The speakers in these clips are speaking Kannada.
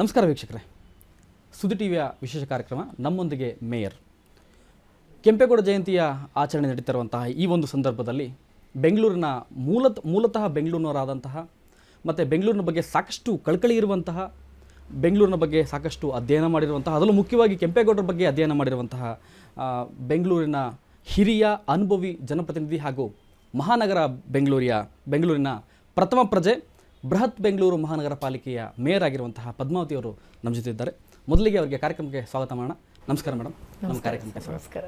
ನಮಸ್ಕಾರ ವೀಕ್ಷಕರೇ. ಸುದ್ದಿ ಟಿವಿಯ ವಿಶೇಷ ಕಾರ್ಯಕ್ರಮ, ನಮ್ಮೊಂದಿಗೆ ಮೇಯರ್ ಕೆಂಪೇಗೌಡ ಜಯಂತಿಯ ಆಚರಣೆ ನಡೀತಿರುವಂತಹ ಈ ಒಂದು ಸಂದರ್ಭದಲ್ಲಿ ಬೆಂಗಳೂರಿನ ಮೂಲತ, ಮೂಲತಃ ಬೆಂಗಳೂರಿನವರಾದಂತಹ ಮತ್ತು ಬೆಂಗಳೂರಿನ ಬಗ್ಗೆ ಸಾಕಷ್ಟು ಕಳಕಳಿ ಇರುವಂತಹ, ಬೆಂಗಳೂರಿನ ಬಗ್ಗೆ ಸಾಕಷ್ಟು ಅಧ್ಯಯನ ಮಾಡಿರುವಂತಹ, ಅದರಲ್ಲೂ ಮುಖ್ಯವಾಗಿ ಕೆಂಪೇಗೌಡರ ಬಗ್ಗೆ ಅಧ್ಯಯನ ಮಾಡಿರುವಂತಹ ಬೆಂಗಳೂರಿನ ಹಿರಿಯ ಅನುಭವಿ ಜನಪ್ರತಿನಿಧಿ ಹಾಗೂ ಮಹಾನಗರ ಬೆಂಗಳೂರಿಯ, ಬೆಂಗಳೂರಿನ ಪ್ರಥಮ ಪ್ರಜೆ ಬೃಹತ್ ಬೆಂಗಳೂರು ಮಹಾನಗರ ಪಾಲಿಕೆಯ ಮೇಯರ್ ಆಗಿರುವಂತಹ ಪದ್ಮಾವತಿ ಅವರು ನಮ್ಮ ಜೊತೆ ಇದ್ದಾರೆ ಮೊದಲಿಗೆ ಅವರಿಗೆ ಕಾರ್ಯಕ್ರಮಕ್ಕೆ ಸ್ವಾಗತ ಮಾಡೋಣ. ನಮಸ್ಕಾರ ಮೇಡಮ್ ನಮ್ಮ ಕಾರ್ಯಕ್ರಮಕ್ಕೆ ನಮಸ್ಕಾರ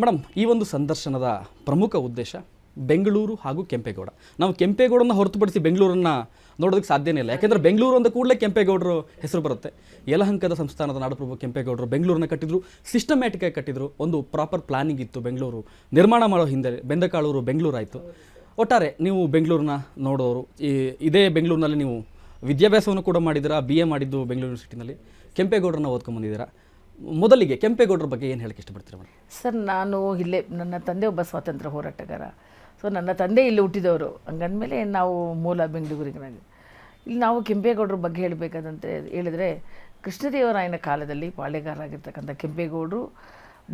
ಮೇಡಮ್ ಈ ಒಂದು ಸಂದರ್ಶನದ ಪ್ರಮುಖ ಉದ್ದೇಶ ಬೆಂಗಳೂರು ಹಾಗೂ ಕೆಂಪೇಗೌಡ. ನಾವು ಕೆಂಪೇಗೌಡನ ಹೊರತುಪಡಿಸಿ ಬೆಂಗಳೂರನ್ನ ನೋಡೋದಕ್ಕೆ ಸಾಧ್ಯನೇ ಇಲ್ಲ. ಯಾಕಂದ್ರೆ ಬೆಂಗಳೂರು ಅಂದ ಕೂಡಲೇ ಕೆಂಪೇಗೌಡರು ಹೆಸರು ಬರುತ್ತೆ. ಯಲಹಂಕದ ಸಂಸ್ಥಾನದ ನಾಡಪ್ರಭು ಕೆಂಪೇಗೌಡರು ಬೆಂಗಳೂರನ್ನ ಕಟ್ಟಿದ್ರು. ಸಿಸ್ಟಮ್ಯಾಟಿಕ್ ಆಗಿ ಕಟ್ಟಿದ್ರು. ಒಂದು ಪ್ರಾಪರ್ ಪ್ಲಾನಿಂಗ್ ಇತ್ತು ಬೆಂಗಳೂರು. ನಿರ್ಮಾಣ ಮಾಡೋ ಹಿಂದೆ ಬೆಂದಕಾಳೂರು ಬೆಂಗಳೂರು ಆಯಿತು ಒಟ್ಟಾರೆ ನೀವು ಬೆಂಗಳೂರನ್ನ ನೋಡೋರು, ಈ, ಇದೇ ಬೆಂಗಳೂರಿನಲ್ಲಿ ನೀವು ವಿದ್ಯಾಭ್ಯಾಸವನ್ನು ಕೂಡ ಮಾಡಿದ್ದೀರಾ ಬಿ ಎ ಮಾಡಿದ್ದು ಬೆಂಗಳೂರು ಯೂನಿವರ್ಸಿಟಿನಲ್ಲಿ ಕೆಂಪೇಗೌಡರನ್ನ ಓದ್ಕೊಂಡ್ಬಂದಿದ್ದೀರಾ ಮೊದಲಿಗೆ ಕೆಂಪೇಗೌಡರ ಬಗ್ಗೆ ಏನು ಹೇಳಕ್ಕೆ ಇಷ್ಟಪಡ್ತೀರಾ ಮೇಡಮ್ ಸರ್, ನಾನು ಇಲ್ಲೇ, ನನ್ನ ತಂದೆ ಒಬ್ಬ ಸ್ವಾತಂತ್ರ್ಯ ಹೋರಾಟಗಾರ. ಸೊ ನನ್ನ ತಂದೆ ಇಲ್ಲಿ ಹುಟ್ಟಿದವರು. ಹಂಗಂದಮೇಲೆ ನಾವು ಮೂಲ ಬೆಂಗಳೂರಿನಾಗ ಇಲ್ಲಿ ನಾವು ಕೆಂಪೇಗೌಡರ ಬಗ್ಗೆ ಹೇಳಬೇಕಾದಂತೆ ಹೇಳಿದರೆ, ಕೃಷ್ಣದೇವರಾಯನ ಕಾಲದಲ್ಲಿ ಪಾಳೆಗಾರ ಆಗಿರ್ತಕ್ಕಂಥ ಕೆಂಪೇಗೌಡರು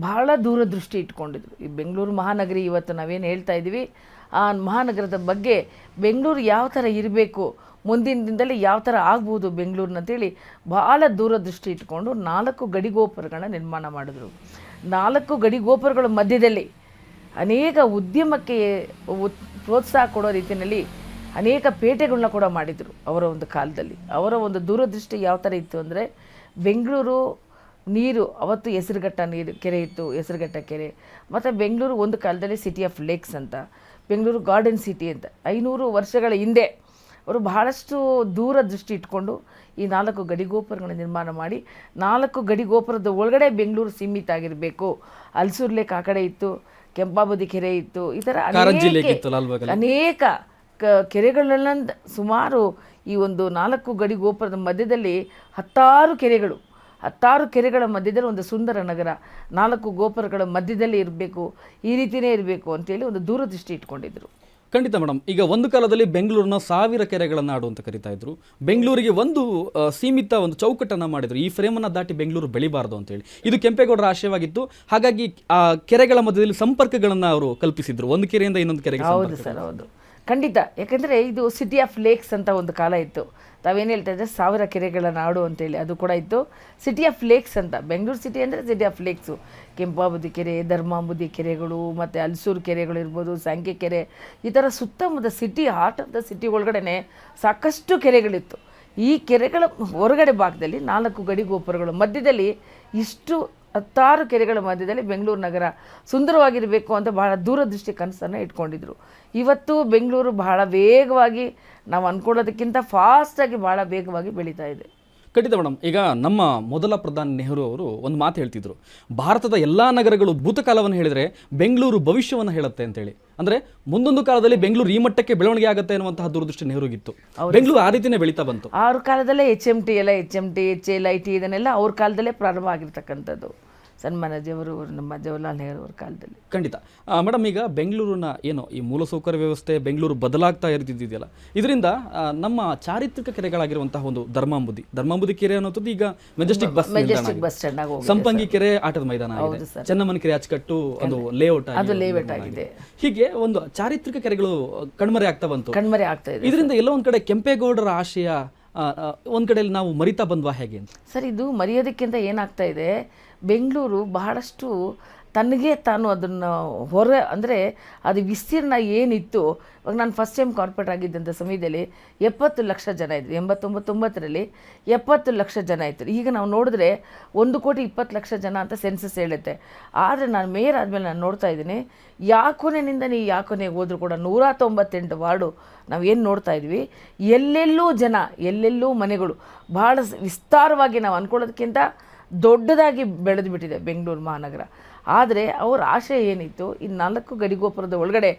ಬಹಳ ದೂರದೃಷ್ಟಿ ಇಟ್ಕೊಂಡಿದ್ರು. ಈ ಬೆಂಗಳೂರು ಮಹಾನಗರಿ ಇವತ್ತು ನಾವೇನು ಹೇಳ್ತಾ ಇದ್ದೀವಿ ಆ ಮಹಾನಗರದ ಬಗ್ಗೆ ಬೆಂಗಳೂರು ಯಾವ ಥರ ಇರಬೇಕು, ಮುಂದಿನ ದಿನದಲ್ಲಿ ಯಾವ ಥರ ಆಗ್ಬೋದು ಬೆಂಗಳೂರಿನ ಅಂತೇಳಿ ಭಾಳ ದೂರದೃಷ್ಟಿ ಇಟ್ಕೊಂಡು ನಾಲ್ಕು ಗಡಿಗೋಪುರಗಳನ್ನ ನಿರ್ಮಾಣ ಮಾಡಿದ್ರು. ನಾಲ್ಕು ಗಡಿಗೋಪುರಗಳ ಮಧ್ಯದಲ್ಲಿ ಅನೇಕ ಉದ್ಯಮಕ್ಕೆ ಪ್ರೋತ್ಸಾಹ ಕೊಡೋ ರೀತಿಯಲ್ಲಿ ಅನೇಕ ಪೇಟೆಗಳನ್ನ ಕೂಡ ಮಾಡಿದರು ಅವರ ಒಂದು ಕಾಲದಲ್ಲಿ. ಅವರ ಒಂದು ದೂರದೃಷ್ಟಿ ಯಾವ ಥರ ಇತ್ತು ಅಂದರೆ ಬೆಂಗಳೂರು ನೀರು, ಅವತ್ತು ಹೆಸರುಘಟ್ಟ ನೀರು ಕೆರೆ ಇತ್ತು, ಹೆಸರುಘಟ್ಟ ಕೆರೆ. ಮತ್ತು ಬೆಂಗಳೂರು ಒಂದು ಕಾಲದಲ್ಲಿ ಸಿಟಿ ಆಫ್ ಲೇಕ್ಸ್ ಅಂತ. ಬೆಂಗಳೂರು ಗಾರ್ಡನ್ ಸಿಟಿ ಅಂತ. ಐನೂರು ವರ್ಷಗಳ ಹಿಂದೆ ಅವರು ಬಹಳಷ್ಟು ದೂರ ದೃಷ್ಟಿ ಇಟ್ಕೊಂಡು ಈ ನಾಲ್ಕು ಗಡಿಗೋಪುರಗಳನ್ನು ನಿರ್ಮಾಣ ಮಾಡಿ ನಾಲ್ಕು ಗಡಿಗೋಪುರದ ಒಳಗಡೆ ಬೆಂಗಳೂರು ಸೀಮಿತ ಆಗಿರಬೇಕು. ಅಲ್ಸೂರ್ ಕಾಕಡೆ ಆ ಕಡೆ ಇತ್ತು ಕೆಂಪಾಬದಿ ಕೆರೆ ಇತ್ತು ಈ ಥರ ಅನೇಕ ಅನೇಕ ಕ ಕೆರೆಗಳನ್ನ ಸುಮಾರು ಈ ಒಂದು ನಾಲ್ಕು ಗಡಿ ಗೋಪುರದ ಮಧ್ಯದಲ್ಲಿ ಹತ್ತಾರು ಕೆರೆಗಳು ಹತ್ತಾರು ಕೆರೆಗಳ ಮಧ್ಯದಲ್ಲಿ ಒಂದು ಸುಂದರ ನಗರ ನಾಲ್ಕು ಗೋಪುರಗಳ ಮಧ್ಯದಲ್ಲಿ ಇರಬೇಕು ಈ ರೀತಿಯೇ ಇರಬೇಕು ಅಂತೇಳಿ ಒಂದು ದೂರದೃಷ್ಟಿ ಇಟ್ಕೊಂಡಿದ್ರು. ಖಂಡಿತ ಮೇಡಮ್ ಈಗ ಒಂದು ಕಾಲದಲ್ಲಿ ಬೆಂಗಳೂರಿನ ಸಾವಿರ ಕೆರೆಗಳನ್ನು ನಾಡು ಅಂತ ಕರಿತಾ ಇದ್ರು. ಬೆಂಗಳೂರಿಗೆ ಒಂದು ಸೀಮಿತ ಒಂದು ಚೌಕಟ್ಟನ್ನು ಮಾಡಿದ್ರು. ಈ ಫ್ರೇಮನ್ನು ದಾಟಿ ಬೆಂಗಳೂರು ಬೆಳಿಬಾರ್ದು ಅಂತೇಳಿ ಇದು ಕೆಂಪೇಗೌಡರ ಆಶಯವಾಗಿತ್ತು. ಹಾಗಾಗಿ ಆ ಕೆರೆಗಳ ಮಧ್ಯದಲ್ಲಿ ಸಂಪರ್ಕಗಳನ್ನು ಅವರು ಕಲ್ಪಿಸಿದ್ರು. ಒಂದು ಕೆರೆಯಿಂದ ಇನ್ನೊಂದು ಕೆರೆಗೆ ಹೌದು ಸರ್ ಹೌದು. ಖಂಡಿತ. ಯಾಕಂದರೆ ಇದು ಸಿಟಿ ಆಫ್ ಲೇಕ್ಸ್ ಅಂತ ಒಂದು ಕಾಲ ಇತ್ತು. ತಾವೇನು ಹೇಳ್ತಾ ಇದ್ದರೆ ಸಾವಿರ ಕೆರೆಗಳ ನಾಡು ಅಂತೇಳಿ ಅದು ಕೂಡ ಇತ್ತು. ಸಿಟಿ ಆಫ್ ಲೇಕ್ಸ್ ಅಂತ. ಬೆಂಗಳೂರು ಸಿಟಿ ಅಂದರೆ ಸಿಟಿ ಆಫ್ ಲೇಕ್ಸು ಕೆಂಪಾಬುದಿ ಕೆರೆ, ಧರ್ಮಾಂಬುದಿ ಕೆರೆಗಳು, ಮತ್ತು ಅಲ್ಸೂರು ಕೆರೆಗಳು ಇರ್ಬೋದು ಸಾಂಕೆ ಕೆರೆ. ಈ ಥರ ಸುತ್ತಮುತ್ತ city heart of the city ಒಳಗಡೆ ಸಾಕಷ್ಟು ಕೆರೆಗಳಿತ್ತು. ಈ ಕೆರೆಗಳ ಹೊರಗಡೆ ಭಾಗದಲ್ಲಿ ನಾಲ್ಕು ಗಡಿ ಗೋಪುರಗಳು. ಮಧ್ಯದಲ್ಲಿ ಇಷ್ಟು ಹತ್ತಾರು ಕೆರೆಗಳ ಮಧ್ಯದಲ್ಲಿ ಬೆಂಗಳೂರು ನಗರ ಸುಂದರವಾಗಿರಬೇಕು ಅಂತ ಬಹಳ ದೂರದೃಷ್ಟಿ ಕನಸನ್ನು ಇಟ್ಕೊಂಡಿದ್ರು. ಇವತ್ತು ಬೆಂಗಳೂರು ಬಹಳ ವೇಗವಾಗಿ ನಾವು ಅಂದ್ಕೊಳ್ಳೋದಕ್ಕಿಂತ ಫಾಸ್ಟಾಗಿ ಭಾಳ ವೇಗವಾಗಿ ಬೆಳೀತಾ ಇದೆ. ಖಂಡಿತ ಮೇಡಮ್. ಈಗ ನಮ್ಮ ಮೊದಲ ಪ್ರಧಾನಿ ನೆಹರು ಅವರು ಒಂದು ಮಾತು ಹೇಳ್ತಿದ್ರು. ಭಾರತದ ಎಲ್ಲ ನಗರಗಳು ಭೂತಕಾಲವನ್ನು ಹೇಳಿದರೆ ಬೆಂಗಳೂರು ಭವಿಷ್ಯವನ್ನು ಹೇಳುತ್ತೆ ಅಂತೇಳಿ. ಅಂದರೆ ಮುಂದೊಂದು ಕಾಲದಲ್ಲಿ ಬೆಂಗಳೂರು ಈ ಮಟ್ಟಕ್ಕೆ ಬೆಳವಣಿಗೆ ಆಗುತ್ತೆ ಅನ್ನುವಂತಹ ದೂರದೃಷ್ಟಿ ನೆಹರುಗಿತ್ತು. ಬೆಂಗಳೂರು ಆ ರೀತಿನೇ ಬೆಳೀತಾ ಬಂತು. ಅವ್ರ ಕಾಲದಲ್ಲೇ ಎಚ್ ಎಂ ಟಿ ಎಲ್ಲ H M T H L I T ಇದನ್ನೆಲ್ಲ ಅವ್ರ ಕಾಲದಲ್ಲೇ ಪ್ರಾರಂಭ ಆಗಿರ್ತಕ್ಕಂಥದ್ದು. ಸನ್ಮಾನಜಿಯವರು ನಮ್ಮ ಜವಹರ್ಲಾಲ್ ನೆಹರು ಅವ್ರ ಕಾಲದಲ್ಲಿ. ಖಂಡಿತ. ಮೇಡಮ್ ಈಗ ಬೆಂಗಳೂರಿನ ಏನು ಈ ಮೂಲಸೌಕರ್ಯ ವ್ಯವಸ್ಥೆ ಬೆಂಗಳೂರು ಬದಲಾಗ್ತಾ ಇರ್ತಿದ್ದಿದೆಯಲ್ಲ ಇದರಿಂದ ನಮ್ಮ ಚಾರಿತ್ರಿಕ ಕೆರೆಗಳಾಗಿರುವಂತಹ ಒಂದು ಧರ್ಮಾಂಬುದಿ ಧರ್ಮಾಂಬುದಿ ಕೆರೆ ಅನ್ನೋದು ಈಗ Majestic bus Majestic bus stand Sampangi ಕೆರೆ ಆಟದ ಮೈದಾನ ಚೆನ್ನಮ್ಮನ ಕೆರೆ ಅಚ್ಚುಕಟ್ಟು ಒಂದು ಲೇಔಟ್ ಅದು ಲೇಔಟ್ ಆಗಿದೆ. ಹೀಗೆ ಒಂದು ಚಾರಿತ್ರಿಕ ಕೆರೆಗಳು ಕಣ್ಮರೆ ಆಗ್ತಾ ಬಂತು. ಕಣ್ಮರೆ ಆಗ್ತಾ ಇದೆ ಇದರಿಂದ ಎಲ್ಲೋ ಒಂದ್ ಕಡೆ ಕೆಂಪೇಗೌಡರ ಆಶಯ ಒಂದ್ ಕಡೆಯಲ್ಲಿ ನಾವು ಮರಿತಾ ಬಂದ್ವಾ ಹೇಗೆ ಸರ್ ಇದು ಮರೆಯೋದಕ್ಕಿಂತ ಏನಾಗ್ತಾ ಇದೆ ಬೆಂಗಳೂರು ಬಹಳಷ್ಟು ತನಗೆ ತಾನು ಅದನ್ನು ಹೊರ, ಅಂದರೆ ಅದು ವಿಸ್ತೀರ್ಣ ಏನಿತ್ತು, ಇವಾಗ ನಾನು ಫಸ್ಟ್ ಟೈಮ್ ಕಾರ್ಪೊರೇಟ್ ಆಗಿದ್ದಂಥ ಸಮಯದಲ್ಲಿ ಎಪ್ಪತ್ತು ಲಕ್ಷ ಜನ ಇದ್ದರು ಎಂಬತ್ತೊಂಬತ್ತೊಂಬತ್ತರಲ್ಲಿ ಎಪ್ಪತ್ತು ಲಕ್ಷ ಜನ ಇತ್ತು ಈಗ ನಾವು ನೋಡಿದ್ರೆ ಒಂದು ಕೋಟಿ ಇಪ್ಪತ್ತು ಲಕ್ಷ ಜನ ಅಂತ ಸೆನ್ಸಸ್ ಹೇಳುತ್ತೆ. ಆದರೆ ನಾನು ಮೇಯರ್ ಆದಮೇಲೆ ನಾನು ನೋಡ್ತಾ ಇದ್ದೀನಿ ಯಾಕೊನೆಯಿಂದ ನೀವು ಯಾಕೊನೆಗೆ ಹೋದರೂ ಕೂಡ ನೂರ ತೊಂಬತ್ತೆಂಟು ವಾರ್ಡು ನಾವು ಏನು ನೋಡ್ತಾ ಇದ್ವಿ. ಎಲ್ಲೆಲ್ಲೂ ಜನ, ಎಲ್ಲೆಲ್ಲೂ ಮನೆಗಳು ಭಾಳ ವಿಸ್ತಾರವಾಗಿ ನಾವು ಅಂದ್ಕೊಳ್ಳೋದಕ್ಕಿಂತ ದೊಡ್ಡದಾಗಿ ಬೆಳೆದು ಬಿಟ್ಟಿದೆ ಬೆಂಗಳೂರು ಮಹಾನಗರ. ಆದರೆ ಅವರ ಆಶಯ ಏನಿತ್ತು, ಈ ನಾಲ್ಕು ಗಡಿಗೋಪುರದ ಒಳಗಡೆ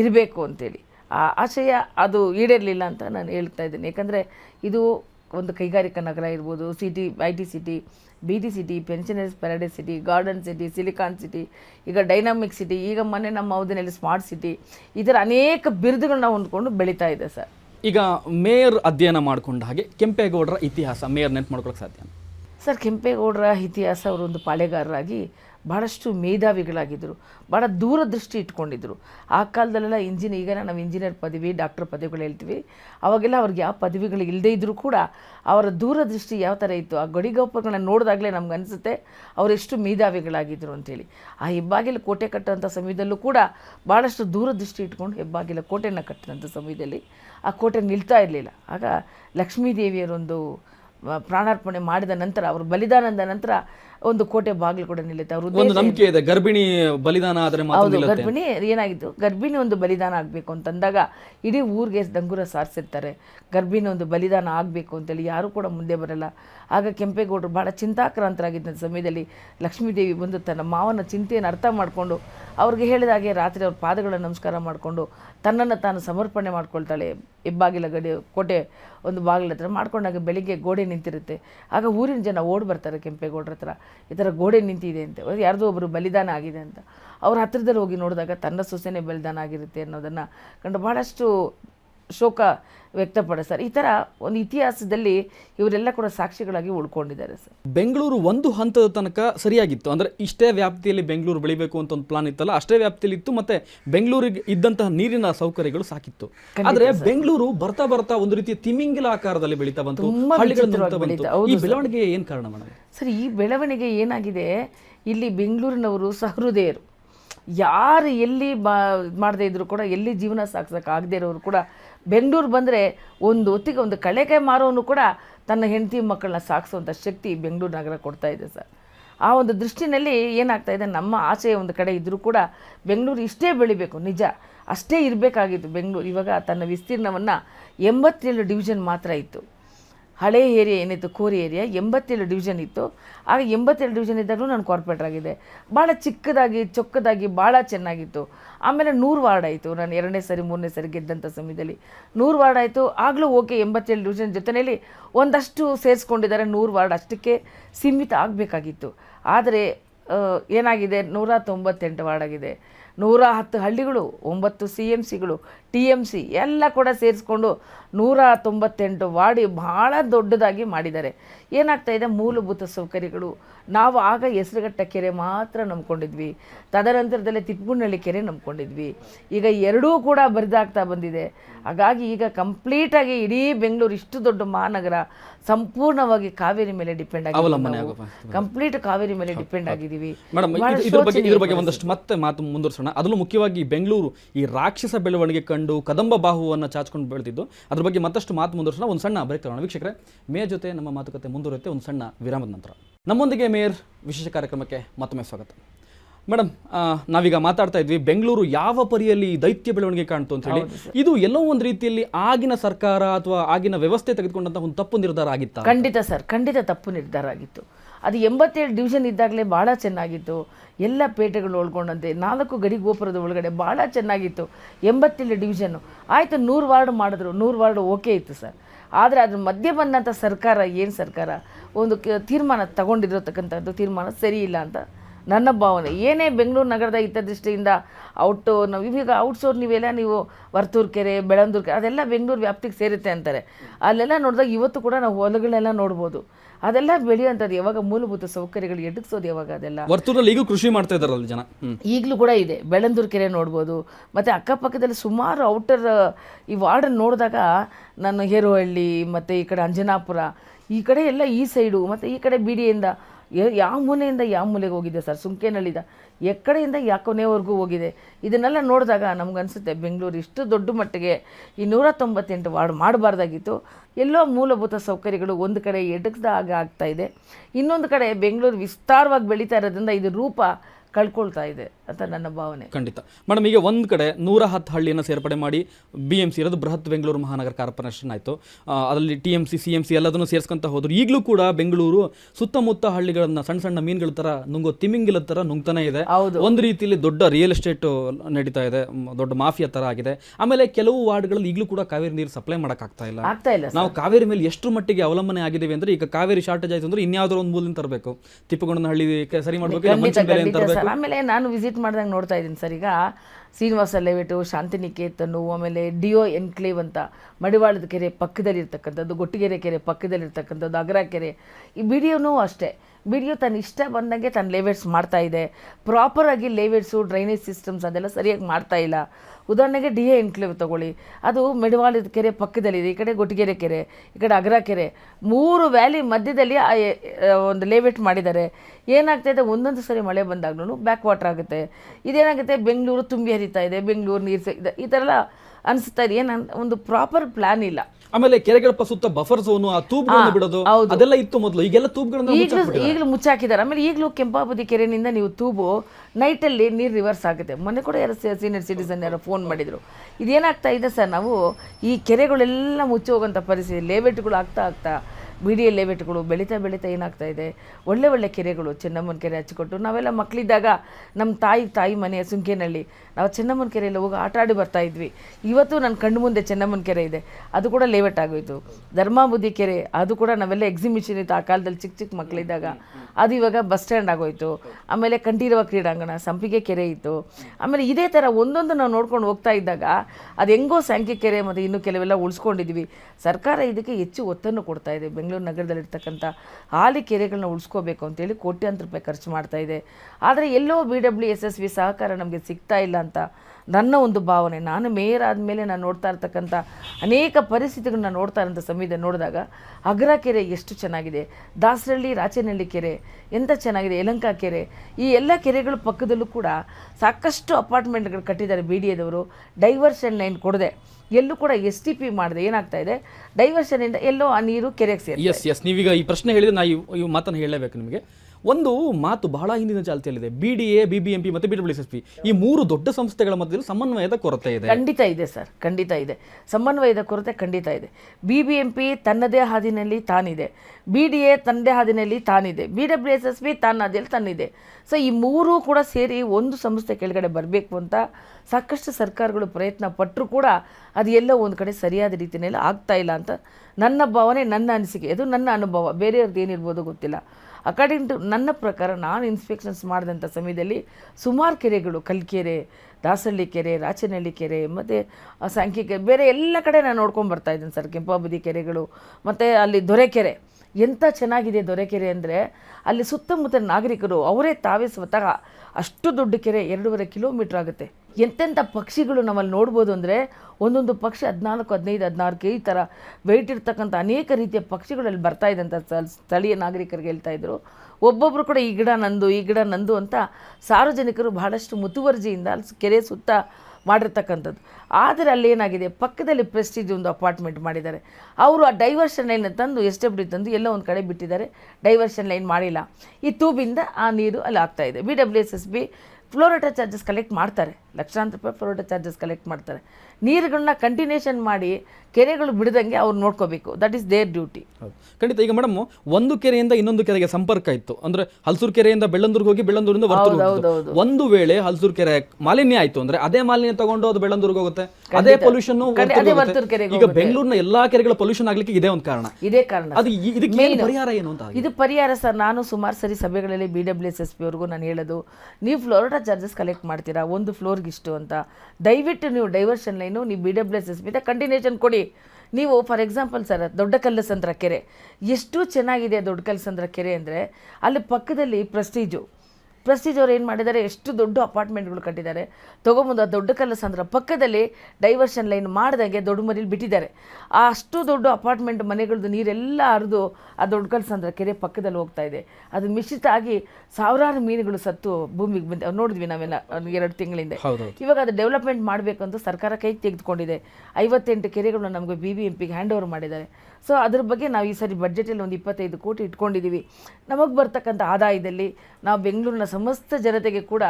ಇರಬೇಕು ಅಂತೇಳಿ. ಆ ಆಶಯ ಅದು ಈಡೇರಲಿಲ್ಲ ಅಂತ ನಾನು ಹೇಳ್ತಾ ಇದ್ದೀನಿ. ಯಾಕಂದರೆ ಇದು ಒಂದು ಕೈಗಾರಿಕಾ ನಗರ ಇರ್ಬೋದು, city, I T city, B T city, pensioners paradise city, garden city, silicon city, ಈಗ ಡೈನಾಮಿಕ್ ಸಿಟಿ, ಈಗ ಮೊನ್ನೆ ನಮ್ಮ ಅವಧಿನಲ್ಲಿ ಸ್ಮಾರ್ಟ್ ಸಿಟಿ, ಈ ಥರ ಅನೇಕ ಬಿರುದುಗಳನ್ನ ಹೊಂದ್ಕೊಂಡು ಬೆಳೀತಾ ಇದೆ ಸರ್. ಈಗ ಮೇಯರ್ ಅಧ್ಯಯನ ಮಾಡ್ಕೊಂಡ ಹಾಗೆ ಕೆಂಪೇಗೌಡರ ಇತಿಹಾಸ ಮೇಯರ್ ನೆನ್ಪು ಮಾಡ್ಕೊಳಕ್ಕೆ ಸಾಧ್ಯ? ಸರ್, ಕೆಂಪೇಗೌಡರ ಇತಿಹಾಸ ಅವರೊಂದು ಪಾಳೆಗಾರರಾಗಿ ಭಾಳಷ್ಟು ಮೇಧಾವಿಗಳಾಗಿದ್ದರು ಭಾಳ ದೂರದೃಷ್ಟಿ ಇಟ್ಕೊಂಡಿದ್ದರು. ಆ ಕಾಲದಲ್ಲೆಲ್ಲ ಇಂಜಿನಿಯರ್, ಈಗ ನಾವು ಇಂಜಿನಿಯರ್ ಪದವಿ, ಡಾಕ್ಟರ್ ಪದವಿಗಳು ಹೇಳ್ತೀವಿ. ಅವಾಗೆಲ್ಲ ಅವ್ರಿಗೆ ಯಾವ ಪದವಿಗಳು ಇಲ್ಲದೇ ಇದ್ದರೂ ಕೂಡ ಅವರ ದೂರದೃಷ್ಟಿ ಯಾವ ಥರ ಇತ್ತು? ಆ ಗಡಿಗೋಪುರಗಳನ್ನ ನೋಡಿದಾಗಲೇ ನಮ್ಗೆ ಅನಿಸುತ್ತೆ ಅವರೆಷ್ಟು ಮೇಧಾವಿಗಳಾಗಿದ್ದರು ಅಂತೇಳಿ. ಆ ಹೆಬ್ಬಾಗಿಲು ಕೋಟೆ ಕಟ್ಟುವಂಥ ಸಮಯದಲ್ಲೂ ಕೂಡ ಭಾಳಷ್ಟು ದೂರದೃಷ್ಟಿ ಇಟ್ಕೊಂಡು ಹೆಬ್ಬಾಗಿಲ ಕೋಟೆಯನ್ನು ಕಟ್ಟಿದಂಥ ಸಮಯದಲ್ಲಿ ಆ ಕೋಟೆ ನಿಲ್ತಾ ಇರಲಿಲ್ಲ. ಆಗ ಲಕ್ಷ್ಮೀದೇವಿಯರೊಂದು ಪ್ರಾಣಾರ್ಪಣೆ ಮಾಡಿದ ನಂತರ ಅವರು ಬಲಿದಾನದ ನಂತರ ಒಂದು ಕೋಟೆ ಬಾಗಿಲು ಕೂಡ ನಿಲ್ಲುತ್ತೆ. ಅವರು ಒಂದು ನಂಬಿಕೆ ಇದೆ ಗರ್ಭಿಣಿ ಬಲಿದಾನ ಆದರೆ ಹೌದು ಗರ್ಭಿಣಿ ಏನಾಗಿತ್ತು? ಗರ್ಭಿಣಿ ಒಂದು ಬಲಿದಾನ ಆಗಬೇಕು ಅಂತಂದಾಗ ಇಡೀ ಊರಿಗೆ ದಂಗುರ ಸಾರಿಸಿರ್ತಾರೆ. ಗರ್ಭಿಣಿ ಒಂದು ಬಲಿದಾನ ಆಗಬೇಕು ಅಂತೇಳಿ ಯಾರೂ ಕೂಡ ಮುಂದೆ ಬರಲ್ಲ. ಆಗ ಕೆಂಪೇಗೌಡರು ಭಾಳ ಚಿಂತಾಕ್ರಾಂತರಾಗಿದ್ದ ಸಮಯದಲ್ಲಿ ಲಕ್ಷ್ಮೀದೇವಿ ಬಂದು ತನ್ನ ಮಾವನ ಚಿಂತೆಯನ್ನು ಅರ್ಥ ಮಾಡಿಕೊಂಡು ಅವ್ರಿಗೆ ಹೇಳಿದ ಹಾಗೆ ರಾತ್ರಿ ಅವ್ರ ಪಾದಗಳ ನಮಸ್ಕಾರ ಮಾಡಿಕೊಂಡು ತನ್ನನ್ನು ತಾನು ಸಮರ್ಪಣೆ ಮಾಡ್ಕೊಳ್ತಾಳೆ. ಹೆಬ್ಬಾಗಿಲ ಗಡಿ, ಕೋಟೆ ಒಂದು ಬಾಗಿಲ ಹತ್ರ ಮಾಡ್ಕೊಂಡಾಗ ಬೆಳಿಗ್ಗೆ ಗೋಡೆ ನಿಂತಿರುತ್ತೆ. ಆಗ ಊರಿನ ಜನ ಓಡ್ ಬರ್ತಾರೆ ಕೆಂಪೇಗೌಡ್ರ ಹತ್ರ. ಈ ಥರ ಗೋಡೆ ನಿಂತಿದೆ ಅಂತ. ಯಾರ್ದೋ ಒಬ್ಬರು ಬಲಿದಾನ ಆಗಿದೆ ಅಂತ. ಅವ್ರ ಹತ್ತಿರದಲ್ಲಿ ಹೋಗಿ ನೋಡಿದಾಗ ತನ್ನ ಸೊಸೆನೇ ಬಲಿದಾನ ಆಗಿರುತ್ತೆ ಅನ್ನೋದನ್ನು ಕಂಡು ಭಾಳಷ್ಟು ಶೋಕ ವ್ಯಕ್ತಪಡಿಸ್ತಾರೆ. ಈ ಥರ ಒಂದು ಇತಿಹಾಸದಲ್ಲಿ ಇವರೆಲ್ಲ ಕೂಡ ಸಾಕ್ಷಿಗಳಾಗಿ ಉಳ್ಕೊಂಡಿದ್ದಾರೆ ಸರ್. ಬೆಂಗಳೂರು ಒಂದು ಹಂತದ ತನಕ ಸರಿಯಾಗಿತ್ತು. ಅಂದ್ರೆ ಇಷ್ಟೇ ವ್ಯಾಪ್ತಿಯಲ್ಲಿ ಬೆಂಗಳೂರು ಬೆಳಿಬೇಕು ಅಂತ ಒಂದು ಪ್ಲಾನ್ ಇತ್ತಲ್ಲ ಅಷ್ಟೇ ವ್ಯಾಪ್ತಿಯಲ್ಲಿ ಇತ್ತು ಮತ್ತೆ ಬೆಂಗಳೂರಿಗೆ ಇದ್ದಂತಹ ನೀರಿನ ಸೌಕರ್ಯಗಳು ಸಾಕಿತ್ತು. ಆದರೆ ಬೆಂಗಳೂರು ಬರ್ತಾ ಬರ್ತಾ ಒಂದು ರೀತಿಯ ತಿಮಿಂಗಿಲ ಆಕಾರದಲ್ಲಿ ಬೆಳೀತಾ ಬಂತು. ಈ ಬೆಳವಣಿಗೆ ಏನು ಕಾರಣ ಮೇಡಮ್? ಸರ್ ಈ ಬೆಳವಣಿಗೆ ಏನಾಗಿದೆ? ಇಲ್ಲಿ ಬೆಂಗಳೂರಿನವರು ಸಹೃದಯರು. ಯಾರು ಎಲ್ಲಿ ಬಾ ಮಾಡದೇ ಇದ್ರು ಕೂಡ ಎಲ್ಲಿ ಜೀವನ ಸಾಗ್ಸಕ್ಕೆ ಆಗದೇ ಇರೋರು ಕೂಡ ಬೆಂಗಳೂರು ಬಂದರೆ ಒಂದು ಹೊತ್ತಿಗೆ ಒಂದು ಕಳೆಕಾಯಿ ಮಾರೋನು ಕೂಡ ತನ್ನ ಹೆಂಡತಿ ಮಕ್ಕಳನ್ನ ಸಾಗಿಸುವಂಥ ಶಕ್ತಿ ಬೆಂಗಳೂರು ನಗರ ಕೊಡ್ತಾ ಇದೆ, ಸರ್. ಆ ಒಂದು ದೃಷ್ಟಿನಲ್ಲಿ ಏನಾಗ್ತಾ ಇದೆ, ನಮ್ಮ ಆಸೆ ಒಂದು ಕಡೆ ಇದ್ದರೂ ಕೂಡ ಬೆಂಗಳೂರು ಇಷ್ಟೇ ಬೆಳಿಬೇಕು, ನಿಜ. ಅಷ್ಟೇ ಇರಬೇಕಾಗಿತ್ತು ಬೆಂಗಳೂರು. ಇವಾಗ ತನ್ನ ವಿಸ್ತೀರ್ಣವನ್ನು ಎಂಬತ್ತೇಳು ಡಿವಿಷನ್ ಮಾತ್ರ ಇತ್ತು. ಹಳೆ ಏರಿಯಾ ಏನಿತ್ತು? ಕೋರಿ ಏರಿಯಾ. ಎಂಬತ್ತೇಳು ಡಿವಿಷನ್ ಇತ್ತು. ಆಗ ಎಂಬತ್ತೇಳು ಡಿವಿಷನ್ ಇದ್ದಾಗಲೂ ನಾನು ಕಾರ್ಪೊರೇಟರ್ ಆಗಿದೆ ಭಾಳ ಚಿಕ್ಕದಾಗಿ, ಚೊಕ್ಕದಾಗಿ ಭಾಳ ಚೆನ್ನಾಗಿತ್ತು. ಆಮೇಲೆ ನೂರು ವಾರ್ಡ್ ಆಯಿತು. ನಾನು ಎರಡನೇ ಸರಿ, ಮೂರನೇ ಸರಿ ಗೆದ್ದಂಥ ಸಮಯದಲ್ಲಿ. ನೂರು ವಾರ್ಡ್ ಆಯಿತು. ಆಗಲೂ ಓಕೆ, ಎಂಬತ್ತೇಳು ಡಿವಿಷನ್ ಜೊತೆಯಲ್ಲಿ ಒಂದಷ್ಟು ಸೇರಿಸ್ಕೊಂಡಿದ್ದಾರೆ ನೂರು ವಾರ್ಡ್. ಅಷ್ಟಕ್ಕೆ ಸೀಮಿತ ಆಗಬೇಕಾಗಿತ್ತು. ಆದರೆ ಏನಾಗಿದೆ? ನೂರ ತೊಂಬತ್ತೆಂಟು ವಾರ್ಡ್ ಆಗಿದೆ. ನೂರ ಹತ್ತು ಹಳ್ಳಿಗಳು, ಒಂಬತ್ತು ಸಿ ಎಂ ಸಿಗಳು ಟಿ ಎಂ ಸಿ ಎಲ್ಲ ಕೂಡ ಸೇರಿಸ್ಕೊಂಡು ನೂರ ತೊಂಬತ್ತೆಂಟು ವಾಡಿ ಭಾಳ ದೊಡ್ಡದಾಗಿ ಮಾಡಿದ್ದಾರೆ. ಏನಾಗ್ತಾ ಇದೆ? ಮೂಲಭೂತ ಸೌಕರ್ಯಗಳು. ನಾವು ಆಗ ಹೆಸರುಘಟ್ಟ ಕೆರೆ ಮಾತ್ರ ನಂಬ್ಕೊಂಡಿದ್ವಿ. ತದನಂತರದಲ್ಲೇ ತಿಪ್ಪುನಳ್ಳಿ ಕೆರೆ ನಂಬ್ಕೊಂಡಿದ್ವಿ. ಈಗ ಎರಡೂ ಕೂಡ ಬರಿದಾಗ್ತಾ ಬಂದಿದೆ. ಹಾಗಾಗಿ ಈಗ ಕಂಪ್ಲೀಟಾಗಿ ಇಡೀ ಬೆಂಗಳೂರು ಇಷ್ಟು ದೊಡ್ಡ ಮಹಾನಗರ ಸಂಪೂರ್ಣವಾಗಿ ಕಾವೇರಿ ಮೇಲೆ ಡಿಪೆಂಡ್ ಆಗಿದೆ ಕಂಪ್ಲೀಟ್ ಕಾವೇರಿ ಮೇಲೆ ಡಿಪೆಂಡ್ ಆಗಿದ್ದೀವಿ. ಇದ್ರ ಬಗ್ಗೆ ಇದ್ರ ಬಗ್ಗೆ ಒಂದಷ್ಟು ಮತ್ತೆ ಮಾತು ಮುಂದುವರಿಸೋಣ. ಅದರಲ್ಲೂ ಮುಖ್ಯವಾಗಿ ಬೆಂಗಳೂರು ಈ ರಾಕ್ಷಸ ಬೆಳವಣಿಗೆ ಕಂಡು ಕದಂಬ ಬಾಹುವನ್ನು ಚಾಚ್ಕೊಂಡು ಬೆಳೆದಿದ್ದು ಅದ್ರ ಬಗ್ಗೆ ಮತ್ತಷ್ಟು ಮಾತು ಮುಂದುವರಿಸೋಣ. ಒಂದು ಸಣ್ಣ ಬ್ರೇಕ್ ತಗೋಣ ವೀಕ್ಷಕರೇ ಮೇಯರ್ ಜೊತೆ ನಮ್ಮ ಮಾತುಕತೆ ಮುಂದುವರಿಯುತ್ತೆ. ಒಂದು ಸಣ್ಣ ವಿರಾಮದ ನಂತರ. ನಮ್ಮೊಂದಿಗೆ ಮೇಯರ್ ವಿಶೇಷ ಕಾರ್ಯಕ್ರಮಕ್ಕೆ ಮತ್ತೊಮ್ಮೆ ಸ್ವಾಗತ. ಮೇಡಮ್ ನಾವೀಗ ಮಾತಾಡ್ತಾ ಇದ್ವಿ ಬೆಂಗಳೂರು ಯಾವ ಪರಿಯಲ್ಲಿ ದೈತ್ಯ ಬೆಳವಣಿಗೆ ಕಾಣ್ತು ಅಂತ ಹೇಳಿ. ಇದು ಎಲ್ಲೋ ಒಂದು ರೀತಿಯಲ್ಲಿ ಆಗಿನ ಸರ್ಕಾರ ಅಥವಾ ಆಗಿನ ವ್ಯವಸ್ಥೆ ತೆಗೆದುಕೊಂಡಂತಹ ಒಂದು ತಪ್ಪು ನಿರ್ಧಾರ ಆಗಿತ್ತು? ಖಂಡಿತ ಸರ್ ಖಂಡಿತ ತಪ್ಪು ನಿರ್ಧಾರ ಆಗಿತ್ತು. ಅದು ಎಂಬತ್ತೇಳು ಡಿವಿಷನ್ ಇದ್ದಾಗಲೇ ಭಾಳ ಚೆನ್ನಾಗಿತ್ತು. ಎಲ್ಲ ಪೇಟೆಗಳು ಒಳ್ಕೊಂಡಂತೆ ನಾಲ್ಕು ಗಡಿ ಗೋಪುರದ ಒಳಗಡೆ ಭಾಳ ಚೆನ್ನಾಗಿತ್ತು. ಎಂಬತ್ತೇಳು ಡಿವಿಷನ್ನು ಆಯಿತು, ನೂರು ವಾರ್ಡ್ ಮಾಡಿದ್ರು. ನೂರು ವಾರ್ಡ್ ಓಕೆ ಇತ್ತು ಸರ್. ಆದರೆ ಅದ್ರ ಮಧ್ಯೆ ಬಂದಂಥ ಸರ್ಕಾರ ಏನು ಸರ್ಕಾರ? ಒಂದು ಕ- ತೀರ್ಮಾನ ತಗೊಂಡಿರತಕ್ಕಂಥದ್ದು ತೀರ್ಮಾನ ಸರಿ ಇಲ್ಲ ಅಂತ ನನ್ನ ಭಾವನೆ. ಏನೇ ಬೆಂಗಳೂರು ನಗರದ ಹಿತದೃಷ್ಟಿಯಿಂದ ಔಟ್, ನಾವು ಈಗ ಔಟ್ಸೋರ್ ನೀವೆಲ್ಲ ನೀವು ವರ್ತೂರು ಕೆರೆ ಬೆಳಂದೂರು ಕೆರೆ, ಅದೆಲ್ಲ ಬೆಂಗಳೂರು ವ್ಯಾಪ್ತಿಗೆ ಸೇರುತ್ತೆ ಅಂತಾರೆ. ಅಲ್ಲೆಲ್ಲ ನೋಡಿದಾಗ ಇವತ್ತು ಕೂಡ ನಾವು ಹೊಲಗಳೆಲ್ಲ ನೋಡ್ಬೋದು. ಅದೆಲ್ಲ ಬೆಳೆಯುವಂಥದ್ದು. ಯಾವಾಗ ಮೂಲಭೂತ ಸೌಕರ್ಯಗಳು ಎದುಗಿಸೋದು ಯಾವಾಗ ಅದೆಲ್ಲ. ವರ್ತೂರಲ್ಲಿ ಈಗೂ ಕೃಷಿ ಮಾಡ್ತಾ ಇದಾರಲ್ಲ ಜನ. ಈಗಲೂ ಕೂಡ ಇದೆ. ಬೆಳಂದೂರು ಕೆರೆ ನೋಡ್ಬೋದು. ಮತ್ತು ಅಕ್ಕಪಕ್ಕದಲ್ಲಿ ಸುಮಾರು ಔಟರ್ ಈ ವಾರ್ಡ್ ನೋಡಿದಾಗ ನಾನು ಹೇರುಹಳ್ಳಿ ಮತ್ತು ಈ ಕಡೆ ಅಂಜನಾಪುರ ಈ ಕಡೆ ಎಲ್ಲ ಈ ಸೈಡು ಮತ್ತು ಈ ಕಡೆ ಬಿಡಿಯಿಂದ ಯಾವ ಮೂಲೆಯಿಂದ ಯಾವ ಮೂಲೆಗೆ ಹೋಗಿದೆ ಸರ್? ಸುಂಕೇನಳ್ಳಿದ. ಎಕ್ಕಡೆಯಿಂದ ಯಾಕೋನೇವರೆಗೂ ಕೊನೆವರೆಗೂ ಹೋಗಿದೆ. ಇದನ್ನೆಲ್ಲ ನೋಡಿದಾಗ ನಮಗನ್ಸುತ್ತೆ, ಬೆಂಗಳೂರು ಇಷ್ಟು ದೊಡ್ಡ ಮಟ್ಟಿಗೆ ಈ ನೂರ ತೊಂಬತ್ತೆಂಟು ವಾರ್ಡ್ ಮಾಡಬಾರ್ದಾಗಿತ್ತು. ಎಲ್ಲೋ ಮೂಲಭೂತ ಸೌಕರ್ಯಗಳು ಒಂದು ಕಡೆ ಎಡಗ್ದಾಗ ಆಗ್ತಾ ಇದೆ. ಇನ್ನೊಂದು ಕಡೆ ಬೆಂಗಳೂರು ವಿಸ್ತಾರವಾಗಿ ಬೆಳೀತಾ ಇರೋದ್ರಿಂದ ಇದು ರೂಪ ಕಳ್ಕೊಳ್ತಾ ಇದೆ ಅಂತ ನನ್ನ ಭಾವನೆ. ಖಂಡಿತ. ಮೇಡಮ್ ಈಗ ಒಂದು ಕಡೆ ನೂರ ಹತ್ತು ಹಳ್ಳಿಯನ್ನು ಸೇರ್ಪಡೆ ಮಾಡಿ ಬಿ ಎಂ ಸಿ ಇರೋದು ಬೃಹತ್ ಬೆಂಗಳೂರು ಮಹಾನಗರ ಕಾರ್ಪೊರೇಷನ್ ಆಯಿತು. ಅದರಲ್ಲಿ T M C C M C ಎಲ್ಲದನ್ನು ಸೇರಿಸ್ಕೊಂತ ಹೋದ್ರು. ಈಗಲೂ ಕೂಡ ಬೆಂಗಳೂರು ಸುತ್ತಮುತ್ತ ಹಳ್ಳಿಗಳನ್ನ ಸಣ್ಣ ಸಣ್ಣ ಮೀನುಗಳ ತರ ನುಂಗೋ ತಿಮಿಂಗಿಲ ತರ ನುಂಗ್ತಾನೆ ಇದೆ. ಒಂದು ರೀತಿಯಲ್ಲಿ ದೊಡ್ಡ ರಿಯಲ್ ಎಸ್ಟೇಟ್ ನಡೀತಾ ಇದೆ ದೊಡ್ಡ ಮಾಫಿಯಾ ತರ ಆಗಿದೆ. ಆಮೇಲೆ ಕೆಲವು ವಾರ್ಡ್ಗಳಲ್ಲಿ ಈಗಲೂ ಕೂಡ ಕಾವೇರಿ ನೀರು ಸಪ್ಲೈ ಮಾಡೋಕ್ಕಾಗ್ತಾ ಇಲ್ಲ. ಆಗ್ತಾ ಇಲ್ಲ ನಾವು ಕಾವೇರಿ ಮೇಲೆ ಎಷ್ಟು ಮಟ್ಟಿಗೆ ಅವಲಂಬನೆ ಆಗಿದ್ದೀವಿ ಅಂದ್ರೆ ಈಗ ಕಾವೇರಿ ಶಾರ್ಟೇಜ್ ಆಯ್ತು ಅಂದ್ರೆ ಇನ್ಯಾವುದೋ ಒಂದು ಮೂಲದಿಂದ ತರಬೇಕು. ತಿಪ್ಪಗೊಂಡನ ಹಳ್ಳಿ ಸರಿ ಮಾಡಬೇಕು ಆಮೇಲೆ ನಾನು ವಿಸಿಟ್ ಮಾಡಿದಾಗ ನೋಡ್ತಾ ಇದ್ದೀನಿ ಸರ್. ಈಗ ಶ್ರೀನಿವಾಸ ಲೇಔಟು ಶಾಂತಿನಿಕೇತನು, ಆಮೇಲೆ ಡಿಯೋ ಎನ್ಕ್ಲೇವ್ ಅಂತ ಮಡಿವಾಳದ ಕೆರೆ ಪಕ್ಕದಲ್ಲಿ ಇರ್ತಕ್ಕಂಥದ್ದು ಗೊಟ್ಟಿಗೆರೆ ಕೆರೆ ಪಕ್ಕದಲ್ಲಿ ಇರ್ತಕ್ಕಂಥದ್ದು ಅಗರ ಕೆರೆ. ಈ ಬಿಡಿಯೋನೂ ಅಷ್ಟೇ. ಬಿಡಿಯೋ ತನ್ನ ಇಷ್ಟ ಬಂದಂಗೆ ತನ್ನ ಲೇಔಟ್ಸ್ ಮಾಡ್ತಾ ಇದೆ. ಪ್ರಾಪರಾಗಿ ಲೇಔಟ್ಸು ಡ್ರೈನೇಜ್ ಸಿಸ್ಟಮ್ಸ್ ಅದೆಲ್ಲ ಸರಿಯಾಗಿ ಮಾಡ್ತಾ ಇಲ್ಲ. ಉದಾಹರಣೆಗೆ ಡಿ ಎ ಎನ್ಕ್ಲೇವ್ ತಗೊಳ್ಳಿ. ಅದು ಮೆಡವಾಳದ ಕೆರೆ ಪಕ್ಕದಲ್ಲಿದೆ ಈ ಕಡೆ ಗೊಟ್ಟಿಗೆರೆ ಕೆರೆ, ಈ ಕಡೆ ಅಗ್ರ ಕೆರೆ. ಮೂರು ವ್ಯಾಲಿ ಮಧ್ಯದಲ್ಲಿ ಒಂದು ಲೇಔಟ್ ಮಾಡಿದ್ದಾರೆ. ಏನಾಗ್ತಾಯಿದೆ ಒಂದೊಂದು ಸರಿ ಮಳೆ ಬಂದಾಗ್ಲೂ ಬ್ಯಾಕ್ ವಾಟರ್ ಆಗುತ್ತೆ. ಇದೇನಾಗುತ್ತೆ? ಬೆಂಗಳೂರು ತುಂಬಿ ಹರಿತಾ ಇದೆ, ಬೆಂಗಳೂರು ನೀರು ಈ ಥರ ಎಲ್ಲ ಅನಿಸ್ತಾ ಇದೆ. ಏನು ಒಂದು ಪ್ರಾಪರ್ ಪ್ಲ್ಯಾನ್ ಇಲ್ಲ. ಆಮೇಲೆ ಕೆರೆಗಳ ಸುತ್ತ ಬಫರ್ ಝೋನು ಆ ತೂಬ್ಗಳನ್ನ ಬಿಡೋದು. ಅದೆಲ್ಲ ಇತ್ತು ಮೊದಲು. ಈಗೆಲ್ಲ ತೂಬ್ಗಳನ್ನ ಈಗಲೂ ಈಗಲೂ ಮುಚ್ಚಾಕಿದ್ದಾರೆ. ಆಮೇಲೆ ಈಗಲೂ ಕೆಂಪಾಬುದಿ ಕೆರೆನಿಂದ ನೀವು ತೂಬು ನೈಟಲ್ಲಿ ನೀರು ರಿವರ್ಸ್ ಆಗುತ್ತೆ. ಮೊನ್ನೆ ಕೂಡ ಯಾರು ಸೀನಿಯರ್ ಸಿಟಿಸನ್ ಯಾರೋ ಫೋನ್ ಮಾಡಿದರು. ಇದೇನಾಗ್ತಾ ಇದೆ ಸರ್ ನಾವು ಈ ಕೆರೆಗಳೆಲ್ಲ ಮುಚ್ಚಿ ಹೋಗೋಂಥ ಪರಿಸ್ಥಿತಿ ಲೇಬೆಟ್ಗಳು ಆಗ್ತಾ ಆಗ್ತಾ ಬಿ ಲೇವೆಟ್ಗಳು ಬೆಳೀತಾ ಬೆಳೀತಾ ಏನಾಗ್ತಾ ಇದೆ? ಒಳ್ಳೆ ಒಳ್ಳೆ ಕೆರೆಗಳು ಚೆನ್ನಮ್ಮನ ಕೆರೆ ಹಚ್ಚಿಕೊಟ್ಟು, ನಾವೆಲ್ಲ ಮಕ್ಕಳಿದ್ದಾಗ ನಮ್ಮ ತಾಯಿ ತಾಯಿ ಮನೆಯ ಸುಂಕೇನಹಳ್ಳಿ, ನಾವು ಚೆನ್ನಮ್ಮನ ಕೆರೆಯಲ್ಲಿ ಹೋಗಿ ಆಟ ಆಡಿ ಬರ್ತಾ ಇದ್ವಿ. ಇವತ್ತು ನನ್ನ ಕಣ್ಣು ಮುಂದೆ ಚೆನ್ನಮ್ಮನ ಕೆರೆ ಇದೆ. ಅದು ಕೂಡ ಲೇಔಟ್ ಆಗೋಯ್ತು. ಧರ್ಮಾಬುದ್ಧಿ ಕೆರೆ, ಅದು ಕೂಡ ನಾವೆಲ್ಲ ಎಕ್ಸಿಬಿಷನ್ ಇತ್ತು ಆ ಕಾಲದಲ್ಲಿ ಚಿಕ್ಕ ಚಿಕ್ಕ ಮಕ್ಕಳಿದ್ದಾಗ. ಅದು ಇವಾಗ ಬಸ್ ಸ್ಟ್ಯಾಂಡ್ ಆಗೋಯ್ತು. ಆಮೇಲೆ ಕಂಠೀರವ ಕ್ರೀಡಾಂಗಣ, ಸಂಪಿಗೆ ಕೆರೆ ಇತ್ತು. ಆಮೇಲೆ ಇದೇ ಥರ ಒಂದೊಂದು ನಾವು ನೋಡ್ಕೊಂಡು ಹೋಗ್ತಾ ಇದ್ದಾಗ, ಅದು ಹೆಂಗೋ ಸಂಖ್ಯೆ ಕೆರೆ ಮತ್ತು ಇನ್ನೂ ಕೆಲವೆಲ್ಲ ಉಳಿಸ್ಕೊಂಡಿದ್ವಿ. ಸರ್ಕಾರ ಇದಕ್ಕೆ ಹೆಚ್ಚು ಒತ್ತನ್ನು ಕೊಡ್ತಾ ಇದೆ. ನಗರದಲ್ಲಿರ್ತಕ್ಕಂಥ ಹಾಲಿ ಕೆರೆಗಳನ್ನ ಉಳಿಸ್ಕೋಬೇಕು ಅಂತೇಳಿ ಕೋಟ್ಯಾಂತರ ರೂಪಾಯಿ ಖರ್ಚು ಮಾಡ್ತಾ ಇದೆ. ಆದರೆ ಎಲ್ಲೋ ಬಿ ಡಬ್ಲ್ಯೂ ಎಸ್ ಸಹಕಾರ ನಮಗೆ ಸಿಗ್ತಾ ಇಲ್ಲ ಅಂತ ನನ್ನ ಒಂದು ಭಾವನೆ. ನಾನು ಮೇಯರ್ ಆದಮೇಲೆ ನಾನು ನೋಡ್ತಾ ಇರ್ತಕ್ಕಂಥ ಅನೇಕ ಪರಿಸ್ಥಿತಿಗಳನ್ನ ನೋಡ್ತಾ ಇರೋಂಥ ಸಮಯದ ನೋಡಿದಾಗ ಅಗ್ರ ಕೆರೆ ಎಷ್ಟು ಚೆನ್ನಾಗಿದೆ. ದಾಸರಳ್ಳಿ, ರಾಚನಹಳ್ಳಿ ಕೆರೆ ಎಂಥ ಚೆನ್ನಾಗಿದೆ. ಯಲಂಕ ಕೆರೆ. ಈ ಎಲ್ಲ ಕೆರೆಗಳ ಪಕ್ಕದಲ್ಲೂ ಕೂಡ ಸಾಕಷ್ಟು ಅಪಾರ್ಟ್ಮೆಂಟ್ಗಳು ಕಟ್ಟಿದ್ದಾರೆ ಬಿ ಡಿ ಎದವರು ಡೈವರ್ಷನ್ ಲೈನ್ ಕೊಡದೆ. ಎಲ್ಲೂ ಕೂಡ ಎಸ್ ಟಿ ಪಿ ಮಾಡಿದೆ ಏನಾಗ್ತಾ ಇದೆ? ಡೈವರ್ಷನ್ ಇಂದ ಎಲ್ಲೋ ಆ ನೀರು ಕೆರೆಗೆ ಸೇರಿ ಎಸ್ ಎಸ್ ನೀವೀಗ ಈ ಪ್ರಶ್ನೆ ಹೇಳಿದ್ರೆ ನಾ ಈ- ಮಾತನ್ನು ಹೇಳಲೇಬೇಕು ನಿಮಗೆ. ಒಂದು ಮಾತು ಬಹಳ ಹಿಂದಿನ ಚಾಲ್ತಿಯಲ್ಲಿದೆ. B D A B B M ಮತ್ತು ಬಿ ಡಬ್ಲ್ಯೂ ಎಸ್ ಪಿ ಈ ಮೂರು ದೊಡ್ಡ ಸಂಸ್ಥೆಗಳ ಮಧ್ಯದಲ್ಲಿ ಸಮನ್ವಯದ ಕೊರತೆ ಇದೆ. ಖಂಡಿತ ಇದೆ ಸರ್, ಖಂಡಿತ ಇದೆ. ಸಮನ್ವಯದ ಕೊರತೆ ಖಂಡಿತ ಇದೆ. ಬಿ ಬಿ ಎಂ ತನ್ನದೇ ಹಾದಿನಲ್ಲಿ ತಾನಿದೆ. ಬಿ ಡಿ ಎ ತನ್ನದೇ ಹಾದಿನಲ್ಲಿ ತಾನಿದೆ. B W S S P ತನ್ನ ಹಾದಿಯಲ್ಲಿ ತನ್ನಿದೆ. ಸೊ ಈ ಮೂರೂ ಕೂಡ ಸೇರಿ ಒಂದು ಸಂಸ್ಥೆ ಕೆಳಗಡೆ ಬರಬೇಕು ಅಂತ ಸಾಕಷ್ಟು ಸರ್ಕಾರಗಳು ಪ್ರಯತ್ನ ಪಟ್ಟರು ಕೂಡ ಅದು ಎಲ್ಲೋ ಒಂದು ಕಡೆ ಸರಿಯಾದ ರೀತಿಯಲ್ಲಿ ಆಗ್ತಾ ಇಲ್ಲ ಅಂತ ನನ್ನ ಭಾವನೆ, ನನ್ನ ಅನಿಸಿಕೆ. ಅದು ನನ್ನ ಅನುಭವ. ಬೇರೆಯವ್ರದ್ದು ಏನಿರ್ಬೋದು ಗೊತ್ತಿಲ್ಲ. ಅಕಾರ್ಡಿಂಗ್ ಟು ನನ್ನ ಪ್ರಕಾರ ನಾನು ಇನ್ಸ್ಪೆಕ್ಷನ್ಸ್ ಮಾಡಿದಂಥ ಸಮಯದಲ್ಲಿ ಸುಮಾರು ಕೆರೆಗಳು, ಕಲ್ಕೆರೆ ದಾಸಹಳ್ಳಿ ಕೆರೆ, ರಾಚನಹಳ್ಳಿ ಕೆರೆ, ಮತ್ತು ಸಾಂಖ್ಯ ಕೆರೆ ಬೇರೆ ಎಲ್ಲ ಕಡೆ ನಾನು ನೋಡ್ಕೊಂಡು ಬರ್ತಾ ಇದ್ದೀನಿ ಸರ್ ಕೆಂಪಾಬುದಿ ಕೆರೆಗಳು, ಮತ್ತು ಅಲ್ಲಿ ದೊರೆಕೆರೆ ಎಂಥ ಚೆನ್ನಾಗಿದೆ ದೊರೆಕೆರೆ ಅಂದರೆ ಅಲ್ಲಿ ಸುತ್ತಮುತ್ತ ನಾಗರಿಕರು ಅವರೇ ತಾವೇ ಸ್ವತಃ ಅಷ್ಟು ದೊಡ್ಡ ಕೆರೆ ಎರಡೂವರೆ ಕಿಲೋಮೀಟ್ರ್ ಆಗುತ್ತೆ. ಎಂತೆಂಥ ಪಕ್ಷಿಗಳು ನಾವಲ್ಲಿ ನೋಡ್ಬೋದು ಅಂದರೆ ಒಂದೊಂದು ಪಕ್ಷಿ ಹದಿನಾಲ್ಕು, ಹದಿನೈದು, ಹದಿನಾರು ಕೆ ಈ ಥರ ವೆಯ್ಟ್ ಇರ್ತಕ್ಕಂಥ ಅನೇಕ ರೀತಿಯ ಪಕ್ಷಿಗಳಲ್ಲಿ ಬರ್ತಾ ಇದೆ ಅಂತ ಸ್ಥಳೀಯ ನಾಗರಿಕರಿಗೆ ಹೇಳ್ತಾ ಇದ್ದರು ಒಬ್ಬೊಬ್ಬರು ಕೂಡ ಈ ಗಿಡ ನಂದು, ಈ ಗಿಡ ನಂದು ಅಂತ ಸಾರ್ವಜನಿಕರು ಬಹಳಷ್ಟು ಮುತುವರ್ಜಿಯಿಂದ ಕೆರೆ ಸುತ್ತ ಮಾಡಿರ್ತಕ್ಕಂಥದ್ದು. ಆದರೆ ಅಲ್ಲಿ ಏನಾಗಿದೆ? ಪಕ್ಕದಲ್ಲಿ ಪ್ರೆಸ್ಟೀಜ್ ಒಂದು ಅಪಾರ್ಟ್ಮೆಂಟ್ ಮಾಡಿದ್ದಾರೆ. ಅವರು ಆ ಡೈವರ್ಷನ್ ಲೈನ್ ತಂದು ಎಸ್ ಡಬ್ಲ್ಯೂ ತಂದು ಎಲ್ಲೋ ಒಂದು ಕಡೆ ಬಿಟ್ಟಿದ್ದಾರೆ. ಡೈವರ್ಷನ್ ಲೈನ್ ಮಾಡಿಲ್ಲ. ಈ ತೂಬಿಂದ ಆ ನೀರು ಅಲ್ಲಿ ಆಗ್ತಾ ಇದೆ. B W S S B ಫ್ಲೋರಟಾ charges collect ಮಾಡ್ತಾರೆ. ಲಕ್ಷಾಂತರ ರೂಪಾಯಿ ಫ್ಲೋರಟಾ ಚಾರ್ಜಸ್ ಕಲೆಕ್ಟ್ ಮಾಡ್ತಾರೆ. ನೀರುಗಳನ್ನ ಕಂಟಿನ್ಯೂಷನ್ ಮಾಡಿ ಕೆರೆಗಳು ಬಿಡದಂಗೆ ಅವ್ರು ನೋಡ್ಕೋಬೇಕು. ದಟ್ ಈಸ್ ದೇರ್ ಡ್ಯೂಟಿ ಖಂಡಿತ ಈಗ ಮೇಡಮ್ ಒಂದು ಕೆರೆಯಿಂದ ಇನ್ನೊಂದು ಕೆರೆಗೆ ಸಂಪರ್ಕ ಇತ್ತು. ಅಂದ್ರೆ ಹಲ್ಸೂರು ಕೆರೆಯಿಂದ ಬೆಳ್ಳಂದೂರ್ಗೆ ಹೋಗಿ ಬೆಳ್ಳಂದೂರಿಂದ ಒಂದು ವೇಳೆ ಹಲ್ಸೂರು ಕೆರೆ ಮಾಲಿನ್ಯ ಆಯ್ತು ಅಂದ್ರೆ ಅದೇ ಮಾಲಿನ್ಯ ತಗೊಂಡು ಅದು ಬೆಳ್ಳಂದೂರ್ಗೆ ಹೋಗುತ್ತೆ. ಅದೇ ಪೊಲ್ಯೂಷನ್ ಈಗ ಬೆಂಗಳೂರಿನ ಎಲ್ಲಾ ಕೆರೆಗಳ ಪೊಲ್ಯೂಷನ್ ಆಗ್ಲಿಕ್ಕೆ ಇದೇ ಒಂದು ಕಾರಣ. ಇದೇ ಕಾರಣ. ಅದು ಇದಕ್ಕೆ ಪರಿಹಾರ ಏನು ಅಂತ ಇದು ಪರಿಹಾರ ಸರ್ ನಾನು ಸುಮಾರು ಸರಿ ಸಭೆಗಳಲ್ಲಿ B W S S P ಅವ್ರಿಗೂ ನಾನು ಹೇಳೋದು ನೀವು ಫ್ಲೋರಿಡಾ ಚಾರ್ಜಸ್ ಕಲೆಕ್ಟ್ ಮಾಡ್ತೀರಾ? ಒಂದು ಫ್ಲೋರ್ಗೆ ಇಷ್ಟು ಅಂತ. ದಯವಿಟ್ಟು ನೀವು ಡೈವರ್ಷನ್ ಲೈನು ನೀವು B W S S P continuation ಕೊಡಿ. ನೀವು ಫಾರ್ ಎಕ್ಸಾಂಪಲ್ ಸರ್ ದೊಡ್ಡ ಕಲ್ಲಸಂದ್ರ ಕೆರೆ. ಎಷ್ಟು ಚೆನ್ನಾಗಿದೆ ದೊಡ್ಡ ಕಲ್ಲಸಂದ್ರ ಕೆರೆ ಅಂದರೆ, ಅಲ್ಲಿ ಪಕ್ಕದಲ್ಲಿ ಪ್ರೆಸ್ಟೀಜು ಪ್ರೆಸ್ಟೀಜ್ ಅವ್ರು ಏನು ಮಾಡಿದ್ದಾರೆ? ಎಷ್ಟು ದೊಡ್ಡ ಅಪಾರ್ಟ್ಮೆಂಟ್ಗಳು ಕಟ್ಟಿದ್ದಾರೆ. ತೊಗೊಂಬಂದು ಆ ದೊಡ್ಡ ಕಲ್ಲಸಂದ್ರ ಪಕ್ಕದಲ್ಲಿ ಡೈವರ್ಷನ್ ಲೈನ್ ಮಾಡ್ದಂಗೆ ದೊಡ್ಡ ಮನೇಲಿ ಬಿಟ್ಟಿದ್ದಾರೆ. ಆ ಅಷ್ಟು ದೊಡ್ಡ ಅಪಾರ್ಟ್ಮೆಂಟ್ ಮನೆಗಳದ್ದು ನೀರೆಲ್ಲ ಹರಿದು ಆ ದೊಡ್ಡ ಕಲ್ಲಸಂದ್ರ ಕೆರೆ ಪಕ್ಕದಲ್ಲಿ ಹೋಗ್ತಾ ಇದೆ. ಅದು ಮಿಶ್ರಿತ ಆಗಿ ಸಾವಿರಾರು ಮೀನುಗಳು ಸತ್ತು ಭೂಮಿಗೆ ಬಂದು ನೋಡಿದ್ವಿ ನಾವೆಲ್ಲ ಒಂದು ಎರಡು ತಿಂಗಳಿಂದ. ಇವಾಗ ಅದು ಡೆವಲಪ್ಮೆಂಟ್ ಮಾಡಬೇಕು ಅಂತ ಸರ್ಕಾರ ಕೈ ತೆಗೆದುಕೊಂಡಿದೆ. ಐವತ್ತೆಂಟು ಕೆರೆಗಳನ್ನ ನಮಗೆ ಬಿ ಬಿ ಎಂ ಪಿಗೆ ಹ್ಯಾಂಡ್ ಓವರ್ ಮಾಡಿದ್ದಾರೆ. ಸೊ ಅದ್ರ ಬಗ್ಗೆ ನಾವು ಈ ಸಾರಿ ಬಜೆಟಲ್ಲಿ ಒಂದು ಇಪ್ಪತ್ತೈದು ಕೋಟಿ ಇಟ್ಕೊಂಡಿದ್ದೀವಿ ನಮಗೆ ಬರ್ತಕ್ಕಂಥ ಆದಾಯದಲ್ಲಿ ನಾವು ಬೆಂಗಳೂರಿನ ಸಮಸ್ತ ಜನತೆಗೆ ಕೂಡ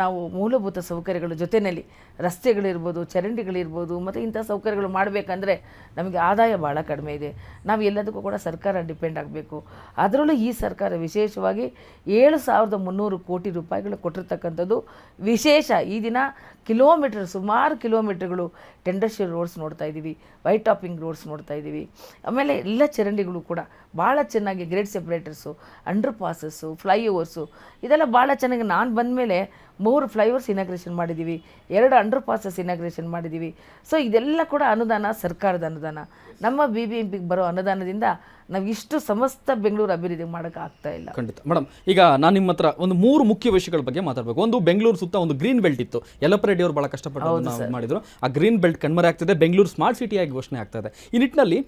ನಾವು ಮೂಲಭೂತ ಸೌಕರ್ಯಗಳ ಜೊತೆಯಲ್ಲಿ ರಸ್ತೆಗಳಿರ್ಬೋದು, ಚರಂಡಿಗಳಿರ್ಬೋದು, ಮತ್ತು ಇಂಥ ಸೌಕರ್ಯಗಳು ಮಾಡಬೇಕಂದ್ರೆ ನಮಗೆ ಆದಾಯ ಭಾಳ ಕಡಿಮೆ ಇದೆ. ನಾವು ಎಲ್ಲದಕ್ಕೂ ಕೂಡ ಸರ್ಕಾರ ಡಿಪೆಂಡ್ ಆಗಬೇಕು. ಅದರಲ್ಲೂ ಈ ಸರ್ಕಾರ ವಿಶೇಷವಾಗಿ ಏಳು ಸಾವಿರದ ಮುನ್ನೂರು ಕೋಟಿ ರೂಪಾಯಿಗಳು ಕೊಟ್ಟಿರ್ತಕ್ಕಂಥದ್ದು ವಿಶೇಷ. ಈ ದಿನ ಕಿಲೋಮೀಟರ್ ಸುಮಾರು ಕಿಲೋಮೀಟರ್ಗಳು ಟೆಂಡರ್ಶಿಯಲ್ ರೋಡ್ಸ್ ನೋಡ್ತಾ ಇದ್ದೀವಿ ವೈಟ್ ಟಾಪಿಂಗ್ ರೋಡ್ಸ್ ನೋಡ್ತಾ ಇದ್ದೀವಿ ಆಮೇಲೆ ಎಲ್ಲ ಚರಂಡಿಗಳು ಕೂಡ ಭಾಳ ಚೆನ್ನಾಗಿ grade separators under passes flyovers ಇದೆಲ್ಲ ಭಾಳ ಚೆನ್ನಾಗಿ ನಾನು ಬಂದ ಮೇಲೆ ಮೂರು ಫ್ಲೈ ಓವರ್ಸ್ ಇನಾಗ್ರೇಷನ್ ಮಾಡಿದ್ದೀವಿ ಎರಡು ಅಂಡರ್ ಪಾಸಸ್ ಇನಾಗ್ರೇಷನ್ ಮಾಡಿದ್ದೀವಿ ಸೊ ಇದೆಲ್ಲ ಕೂಡ ಅನುದಾನ, ಸರ್ಕಾರದ ಅನುದಾನ. ನಮ್ಮ ಬಿ ಬಿ ಎಂ ಪಿಗೆ ಬರೋ ಅನುದಾನದಿಂದ ನಾವು ಇಷ್ಟು ಸಮಸ್ತ ಬೆಂಗಳೂರು ಅಭಿವೃದ್ಧಿ ಮಾಡೋಕೆ ಆಗ್ತಾ ಇಲ್ಲ. ಖಂಡಿತ. ಮೇಡಮ್ ಈಗ ನಾನು ನಿಮ್ಮ ಹತ್ರ ಒಂದು ಮೂರು ಮುಖ್ಯ ವಿಷಯಗಳ ಬಗ್ಗೆ ಮಾತಾಡಬೇಕು. ಒಂದು ಬೆಂಗಳೂರು ಸುತ್ತ ಒಂದು ಗ್ರೀನ್ ಬೆಲ್ಟ್ ಇತ್ತು. ಯಲ್ಲಪ್ಪ ರೆಡ್ಡಿ ಅವರು ಬಹಳ ಕಷ್ಟಪಟ್ಟು ಅದನ್ನ ಮಾಡಿದ್ರು. ಆ ಗ್ರೀನ್ ಬೆಲ್ಟ್ ಕಣ್ಮರೆ ಆಗ್ತಿದೆ. ಬೆಂಗಳೂರು ಸ್ಮಾರ್ಟ್ ಸಿಟಿಯಾಗಿ ಘೋಷಣೆ ಆಗ್ತದೆ ಇದೆ. ಈ ನಿಟ್ಟಿನಲ್ಲಿ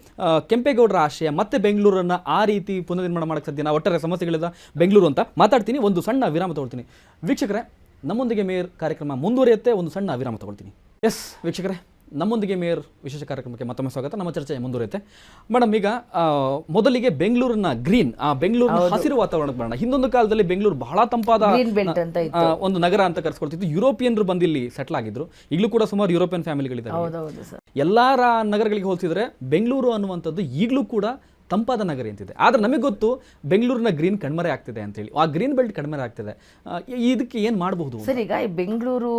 ಕೆಂಪೇಗೌಡರ ಆಶಯ ಮತ್ತೆ ಬೆಂಗಳೂರನ್ನ ಆ ರೀತಿ ಪುನರ್ನಿರ್ಮಾಣ ಮಾಡಕ್ಕೆ ಸಾಧ್ಯ ಒಟ್ಟಾರೆ ಸಮಸ್ಯೆಗಳಿಂದ ಬೆಂಗಳೂರು ಅಂತ ಮಾತಾಡ್ತೀನಿ. ಒಂದು ಸಣ್ಣ ವಿರಾಮ ತಗೊಳ್ತೀನಿ. ವೀಕ್ಷಕರೇ ನಮ್ಮೊಂದಿಗೆ ಮೇಯರ್ ಕಾರ್ಯಕ್ರಮ ಮುಂದುವರಿಯುತ್ತೆ. ಒಂದು ಸಣ್ಣ ವಿರಾಮ ತಗೊಳ್ತೀನಿ. ಎಸ್ ವೀಕ್ಷಕರೇ. ನಮ್ಮೊಂದಿಗೆ ಮೇಯರ್ ವಿಶೇಷ ಕಾರ್ಯಕ್ರಮಕ್ಕೆ ಮತ್ತೊಮ್ಮೆ ಸ್ವಾಗತ. ನಮ್ಮ ಚರ್ಚೆ ಮುಂದುವರಿಯುತ್ತೆ. ಮೇಡಮ್ ಈಗ ಮೊದಲಿಗೆ ಬೆಂಗಳೂರಿನ ಗ್ರೀನ್ ಆ ಬೆಂಗಳೂರಿನ ಹಸಿರು ವಾತಾವರಣಕ್ಕೆ ಬರೋಣ. ಹಿಂದೊಂದು ಕಾಲದಲ್ಲಿ ಬೆಂಗಳೂರು ಬಹಳ ತಂಪಾದ ಅಂತ ಒಂದು ನಗರ ಅಂತ ಕರೆಸ್ಕೊಳ್ತಿತ್ತು ಯುರೋಪಿಯನ್ರು ಬಂದು ಇಲ್ಲಿ ಸೆಟ್ಲ್ ಆಗಿದ್ರು. ಈಗಲೂ ಕೂಡ ಸುಮಾರು ಯುರೋಪಿಯನ್ ಫ್ಯಾಮಿಲಿಗಳಿದ್ದಾರೆ ಎಲ್ಲಾರ ನಗರಗಳಿಗೆ ಹೋಲಿಸಿದ್ರೆ ಬೆಂಗಳೂರು ಅನ್ನುವಂಥದ್ದು ಈಗಲೂ ಕೂಡ ತಂಪಾದ ನಗರ ಅಂತಿದೆ. ಆದ್ರೆ ನಮಗೆ ಗೊತ್ತು ಬೆಂಗಳೂರಿನ ಗ್ರೀನ್ ಕಣ್ಮರೆ ಆಗ್ತಿದೆ ಅಂತೇಳಿ ಆ ಗ್ರೀನ್ ಬೆಲ್ಟ್ ಕಣ್ಮರೆ ಆಗ್ತಿದೆ. ಇದಕ್ಕೆ ಏನು ಮಾಡಬಹುದು ಸರ್ ಈಗ ಬೆಂಗಳೂರು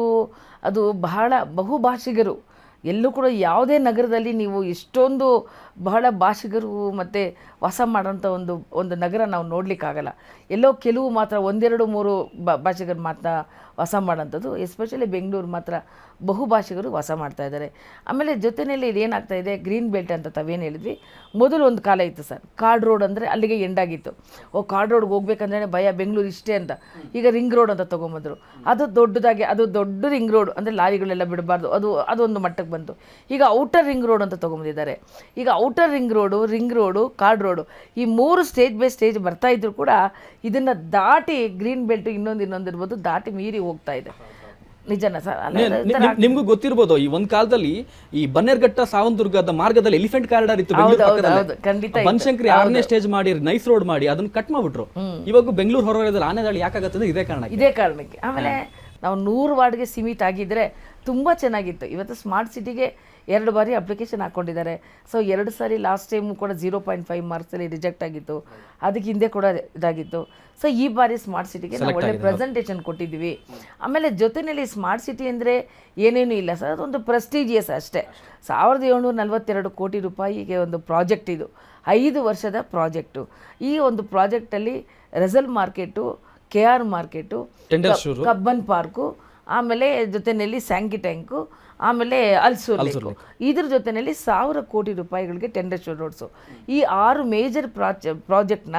ಅದು ಬಹಳ ಬಹುಭಾಷಿಗರು ಎಲ್ಲೂ ಕೂಡ ಯಾವುದೇ ನಗರದಲ್ಲಿ ನೀವು ಇಷ್ಟೊಂದು ಬಹಳ ಭಾಷಿಗರು ಮತ್ತು ವಾಸ ಮಾಡೋಂಥ ಒಂದು ಒಂದು ನಗರ ನಾವು ನೋಡಲಿಕ್ಕಾಗಲ್ಲ. ಎಲ್ಲೋ ಕೆಲವು ಮಾತ್ರ ಒಂದೆರಡು ಮೂರು ಭಾಷಿಗರು ಮಾತ್ರ ವಾಸ ಮಾಡೋಂಥದ್ದು ಎಸ್ಪೆಷಲಿ ಬೆಂಗಳೂರು ಮಾತ್ರ ಬಹುಭಾಷಿಗರು ವಾಸ ಮಾಡ್ತಾ ಇದ್ದಾರೆ. ಆಮೇಲೆ ಜೊತೆಯಲ್ಲಿ ಇದೇನಾಗ್ತಾ ಇದೆ ಗ್ರೀನ್ ಬೆಲ್ಟ್ ಅಂತ ತಾವೇನು ಹೇಳಿದ್ವಿ. ಮೊದಲು ಒಂದು ಕಾಲ ಇತ್ತು ಸರ್. ಕಾರ್ಡ್ ರೋಡ್ ಅಂದರೆ ಅಲ್ಲಿಗೆ ಎಂಡಾಗಿತ್ತು. ಓ ಕಾರ್ಡ್ ರೋಡ್ಗೆ ಹೋಗ್ಬೇಕಂದ್ರೆ ಭಯ, ಬೆಂಗಳೂರು ಇಷ್ಟೇ ಅಂತ. ಈಗ ರಿಂಗ್ ರೋಡ್ ಅಂತ ತೊಗೊಂಬಂದರು. ಅದು ದೊಡ್ಡದಾಗಿ, ಅದು ದೊಡ್ಡ ರಿಂಗ್ ರೋಡ್ ಅಂದರೆ ಲಾರಿಗಳೆಲ್ಲ ಬಿಡಬಾರ್ದು. ಅದು, ಅದೊಂದು ಮಟ್ಟಕ್ಕೆ ಬಂತು. ಈಗ ಔಟರ್ ರಿಂಗ್ ರೋಡ್ ಅಂತ ತೊಗೊಂಬಂದಿದ್ದಾರೆ. ಈಗ outer ring road ring road chord road ಈ ಮೂರು ಸ್ಟೇಜ್ ಬೈ ಸ್ಟೇಜ್ ಬರ್ತಾ ಇದ್ರು ಕೂಡ ಇದನ್ನು ದಾಟಿ ಗ್ರೀನ್ ಬೆಲ್ಟ್ ಇನ್ನೊಂದು ಇನ್ನೊಂದು ಇರ್ಬೋದು ದಾಟಿ ಮೀರಿ ಹೋಗ್ತಾ ಇದೆ. ನಿಜನ ಸರ್? ನಿಮ್ಗೂ ಗೊತ್ತಿರ್ಬೋದು ಈ ಒಂದ್ ಕಾಲದಲ್ಲಿ ಈ ಬನ್ನೇರ್ಘಟ್ಟ ಸಾವಂತುರ್ಗದ ಮಾರ್ಗದಲ್ಲಿ ಎಲಿಫೆಂಟ್ ಕಾರಿಡಾರ್ ಇತ್ತು ಬನ್ಶಂಕರಿ ಆರನೇ ಸ್ಟೇಜ್ ಮಾಡಿ ನೈಸ್ ರೋಡ್ ಮಾಡಿ ಅದನ್ನ ಕಟ್ ಮಾಡ್ಬಿಟ್ರು. ಇವಾಗ ಬೆಂಗಳೂರು ಹೊರವಲಯದಲ್ಲಿ ಆನೆ ದಾಳಿ ಯಾಕಾಗತ್ತೆ ಇದೇ ಕಾರಣ ಇದೇ ಕಾರಣಕ್ಕೆ. ಆಮೇಲೆ ನಾವು ನೂರು ವಾರ್ಡ್ಗೆ ಸೀಮಿತ ಆಗಿದ್ರೆ ತುಂಬ ಚೆನ್ನಾಗಿತ್ತು. ಇವತ್ತು ಸ್ಮಾರ್ಟ್ ಸಿಟಿಗೆ ಎರಡು ಬಾರಿ ಅಪ್ಲಿಕೇಶನ್ ಹಾಕ್ಕೊಂಡಿದ್ದಾರೆ ಸೊ ಎರಡು ಸಾರಿ ಲಾಸ್ಟ್ ಟೈಮು ಕೂಡ ಜೀರೋ ಪಾಯಿಂಟ್ ಫೈವ್ ಮಾರ್ಕ್ಸಲ್ಲಿ ರಿಜೆಕ್ಟ್ ಆಗಿತ್ತು. ಅದಕ್ಕೆ ಹಿಂದೆ ಕೂಡ ಇದಾಗಿತ್ತು. ಸೊ ಈ ಬಾರಿ ಸ್ಮಾರ್ಟ್ ಸಿಟಿಗೆ ನಾವು ಒಳ್ಳೆ ಪ್ರೆಸೆಂಟೇಷನ್ ಕೊಟ್ಟಿದ್ದೀವಿ. ಆಮೇಲೆ ಜೊತೆಯಲ್ಲಿ ಸ್ಮಾರ್ಟ್ ಸಿಟಿ ಅಂದರೆ ಏನೇನು ಇಲ್ಲ ಸರ್. ಅದೊಂದು ಪ್ರೆಸ್ಟೀಜಿಯಸ್ ಅಷ್ಟೇ. ಸಾವಿರದ ಏಳ್ನೂರ ನಲವತ್ತೆರಡು ಕೋಟಿ ರೂಪಾಯಿಗೆ ಒಂದು ಪ್ರಾಜೆಕ್ಟ್ ಇದು. ಐದು ವರ್ಷದ ಪ್ರಾಜೆಕ್ಟು ಈ ಒಂದು ಪ್ರಾಜೆಕ್ಟಲ್ಲಿ Russell Market K R Market Cubbon Park ಆಮೇಲೆ ಜೊತೆಯಲ್ಲಿ ಸ್ಯಾಂಕಿ ಟ್ಯಾಂಕು ಆಮೇಲೆ ಅಲ್ಸೂರು. ಇದ್ರ ಜೊತೆಯಲ್ಲಿ ಸಾವಿರ ಕೋಟಿ ರೂಪಾಯಿಗಳಿಗೆ ಟೆಂಡರ್ ಶೋ ರೋಡ್ಸು ಈ ಆರು ಮೇಜರ್ ಪ್ರಾಜೆ ಪ್ರಾಜೆಕ್ಟ್ನ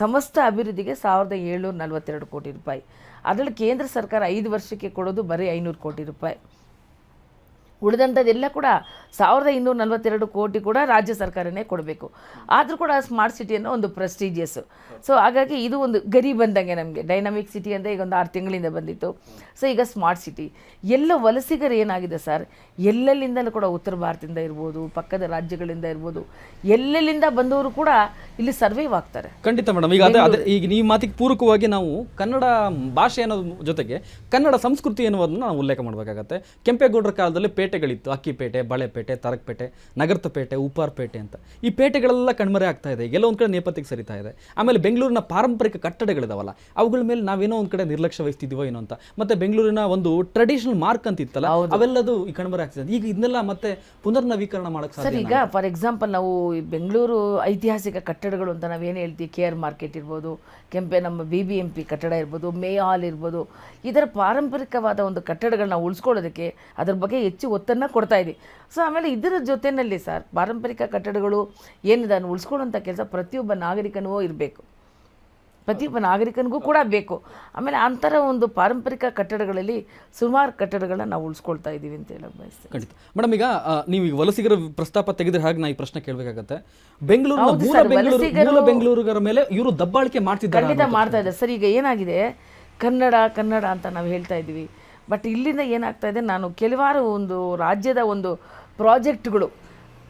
ಸಮಸ್ತ ಅಭಿವೃದ್ಧಿಗೆ ಸಾವಿರದ ಏಳ್ನೂರ ನಲ್ವತ್ತೆರಡು ಕೋಟಿ ರೂಪಾಯಿ. ಅದರಲ್ಲಿ ಕೇಂದ್ರ ಸರ್ಕಾರ ಐದು ವರ್ಷಕ್ಕೆ ಕೊಡೋದು ಬರೀ ಐನೂರು ಕೋಟಿ ರೂಪಾಯಿ. ಉಳಿದಂಥದ್ದೆಲ್ಲ ಕೂಡ ಸಾವಿರದ ಇನ್ನೂರ ನಲವತ್ತೆರಡು ಕೋಟಿ ಕೂಡ ರಾಜ್ಯ ಸರ್ಕಾರನೇ ಕೊಡಬೇಕು. ಆದರೂ ಕೂಡ ಸ್ಮಾರ್ಟ್ ಸಿಟಿ ಅನ್ನೋ ಒಂದು ಪ್ರೆಸ್ಟೀಜಿಯಸ್ಸು ಸೊ ಹಾಗಾಗಿ ಇದು ಒಂದು ಗರಿ ಬಂದಂಗೆ ನಮಗೆ. ಡೈನಾಮಿಕ್ ಸಿಟಿ ಅಂದರೆ ಈಗ ಒಂದು ಆರು ತಿಂಗಳಿಂದ ಬಂದಿತ್ತು. ಸೊ ಈಗ ಸ್ಮಾರ್ಟ್ ಸಿಟಿ ಎಲ್ಲ ವಲಸಿಗರು ಏನಾಗಿದೆ ಸರ್ ಎಲ್ಲೆಲ್ಲಿಂದಲೂ ಕೂಡ ಉತ್ತರ ಭಾರತದಿಂದ ಇರ್ಬೋದು ಪಕ್ಕದ ರಾಜ್ಯಗಳಿಂದ ಇರ್ಬೋದು ಎಲ್ಲೆಲ್ಲಿಂದ ಬಂದವರು ಕೂಡ ಇಲ್ಲಿ ಸರ್ವೈವ್ ಆಗ್ತಾರೆ. ಖಂಡಿತ ಮೇಡಮ್ ಈಗ ಅದೇ ಈಗ ನೀವು ಮಾತಿಗೆ ಪೂರಕವಾಗಿ ನಾವು ಕನ್ನಡ ಭಾಷೆ ಅನ್ನೋದ್ರ ಜೊತೆಗೆ ಕನ್ನಡ ಸಂಸ್ಕೃತಿ ಅನ್ನೋದನ್ನ ನಾವು ಉಲ್ಲೇಖ ಮಾಡಬೇಕಾಗತ್ತೆ. ಕೆಂಪೇಗೌಡರ ಕಾಲದಲ್ಲಿ ಪೇಟೆಗಳಿತ್ತು. ಅಕ್ಕಿಪೇಟೆ ಬಳೆಪೇಟೆ ತರಕಪೇಟೆ ನಗರದ ಪೇಟೆ ಉಪ್ಪಾರ್ ಪೇಟೆ ಅಂತ. ಈ ಪೇಟೆಗಳೆಲ್ಲ ಕಣ್ಮರೆ ಆಗ್ತಾ ಇದೆ. ಎಲ್ಲ ಒಂದು ಕಡೆ ನೇಪಥ್ಯಕ್ಕೆ ಸರಿತಾ ಇದೆ. ಆಮೇಲೆ ಬೆಂಗಳೂರಿನ ಪಾರಂಪರಿಕ ಕಟ್ಟಡಗಳಿದಾವಲ್ಲ ಅವುಗಳ ಮೇಲೆ ನಾವೇನೋ ಒಂದು ಕಡೆ ನಿರ್ಲಕ್ಷ್ಯ ವಹಿಸ್ತಿದ್ದೀವೋ ಏನೋ ಅಂತ. ಮತ್ತೆ ಬೆಂಗಳೂರಿನ ಒಂದು ಟ್ರೆಡಿಷನಲ್ ಮಾರ್ಕ್ ಅಂತ ಇತ್ತಲ್ಲ ಅವೆಲ್ಲದು ಈ ಕಣ್ಮರೆ ಆಗ್ತಿದೆ ಈಗ ಇದನ್ನೆಲ್ಲ ಮತ್ತೆ ಪುನರ್ನವೀಕರಣ ಮಾಡಕ್ ಸಾಧ್ಯ ಸರ್ ಈಗ ಫಾರ್ ಎಕ್ಸಾಂಪಲ್ ನಾವು ಬೆಂಗಳೂರು ಐತಿಹಾಸಿಕ ಕಟ್ಟಡಗಳು ಅಂತ ನಾವೇನು ಹೇಳ್ತೀವಿ ಕೆ ಆರ್ ಮಾರ್ಕೆಟ್ ಇರ್ಬೋದು ಕೆಂಪೆ ನಮ್ಮ ಬಿ ಬಿ ಎಂ ಪಿ ಕಟ್ಟಡ ಇರ್ಬೋದು ಮೇ ಹಾಲ್ ಇರ್ಬೋದು ಇದರ ಪಾರಂಪರಿಕವಾದ ಒಂದು ಕಟ್ಟಡಗಳನ್ನ ಉಳಿಸ್ಕೊಳ್ಳೋದಕ್ಕೆ ಅದ್ರ ಬಗ್ಗೆ ಹೆಚ್ಚು ಒತ್ತನ್ನು ಕೊಡ್ತಾ ಇದ್ದೀವಿ ಸೊ ಆಮೇಲೆ ಇದರ ಜೊತೆಯಲ್ಲಿ ಸರ್ ಪಾರಂಪರಿಕ ಕಟ್ಟಡಗಳು ಏನಿದೆ ಉಳಿಸ್ಕೊಳ್ಳೋಂಥ ಕೆಲಸ ಪ್ರತಿಯೊಬ್ಬ ನಾಗರಿಕನೂ ಇರಬೇಕು. ಪ್ರತಿಯೊಬ್ಬ ನಾಗರಿಕನಿಗೂ ಕೂಡ ಬೇಕು. ಆಮೇಲೆ ಅಂತರ ಒಂದು ಪಾರಂಪರಿಕ ಕಟ್ಟಡಗಳಲ್ಲಿ ಸುಮಾರು ಕಟ್ಟಡಗಳನ್ನ ನಾವು ಉಳಿಸ್ಕೊಳ್ತಾ ಇದ್ದೀವಿ ಅಂತ ಹೇಳಕ್ ಬಯಸ್ತೇನೆ. ಖಂಡಿತ. ಮೇಡಮ್ ಈಗ ನೀವು ಈಗ ವಲಸಿಗರ ಪ್ರಸ್ತಾಪ ತೆಗೆದ್ರೆ ಹಾಗೆ ನಾ ಈ ಪ್ರಶ್ನೆ ಕೇಳಬೇಕಾಗತ್ತೆ. ಬೆಂಗಳೂರು ಬೆಂಗಳೂರುಗರ ಮೇಲೆ ಇವರು ದಬ್ಬಾಳಿಕೆ ಮಾಡ್ತಿದ್ದಾರೆ ಖಂಡಿತ ಮಾಡ್ತಾ ಇದ್ದಾರೆ. ಸರ್ ಈಗ ಏನಾಗಿದೆ? ಕನ್ನಡ ಕನ್ನಡ ಅಂತ ನಾವು ಹೇಳ್ತಾ ಇದ್ದೀವಿ. ಬಟ್ ಇಲ್ಲಿಂದ ಏನಾಗ್ತಾ ಇದೆ, ನಾನು ಕೆಲವಾರು ಒಂದು ರಾಜ್ಯದ ಒಂದು ಪ್ರಾಜೆಕ್ಟ್ಗಳು,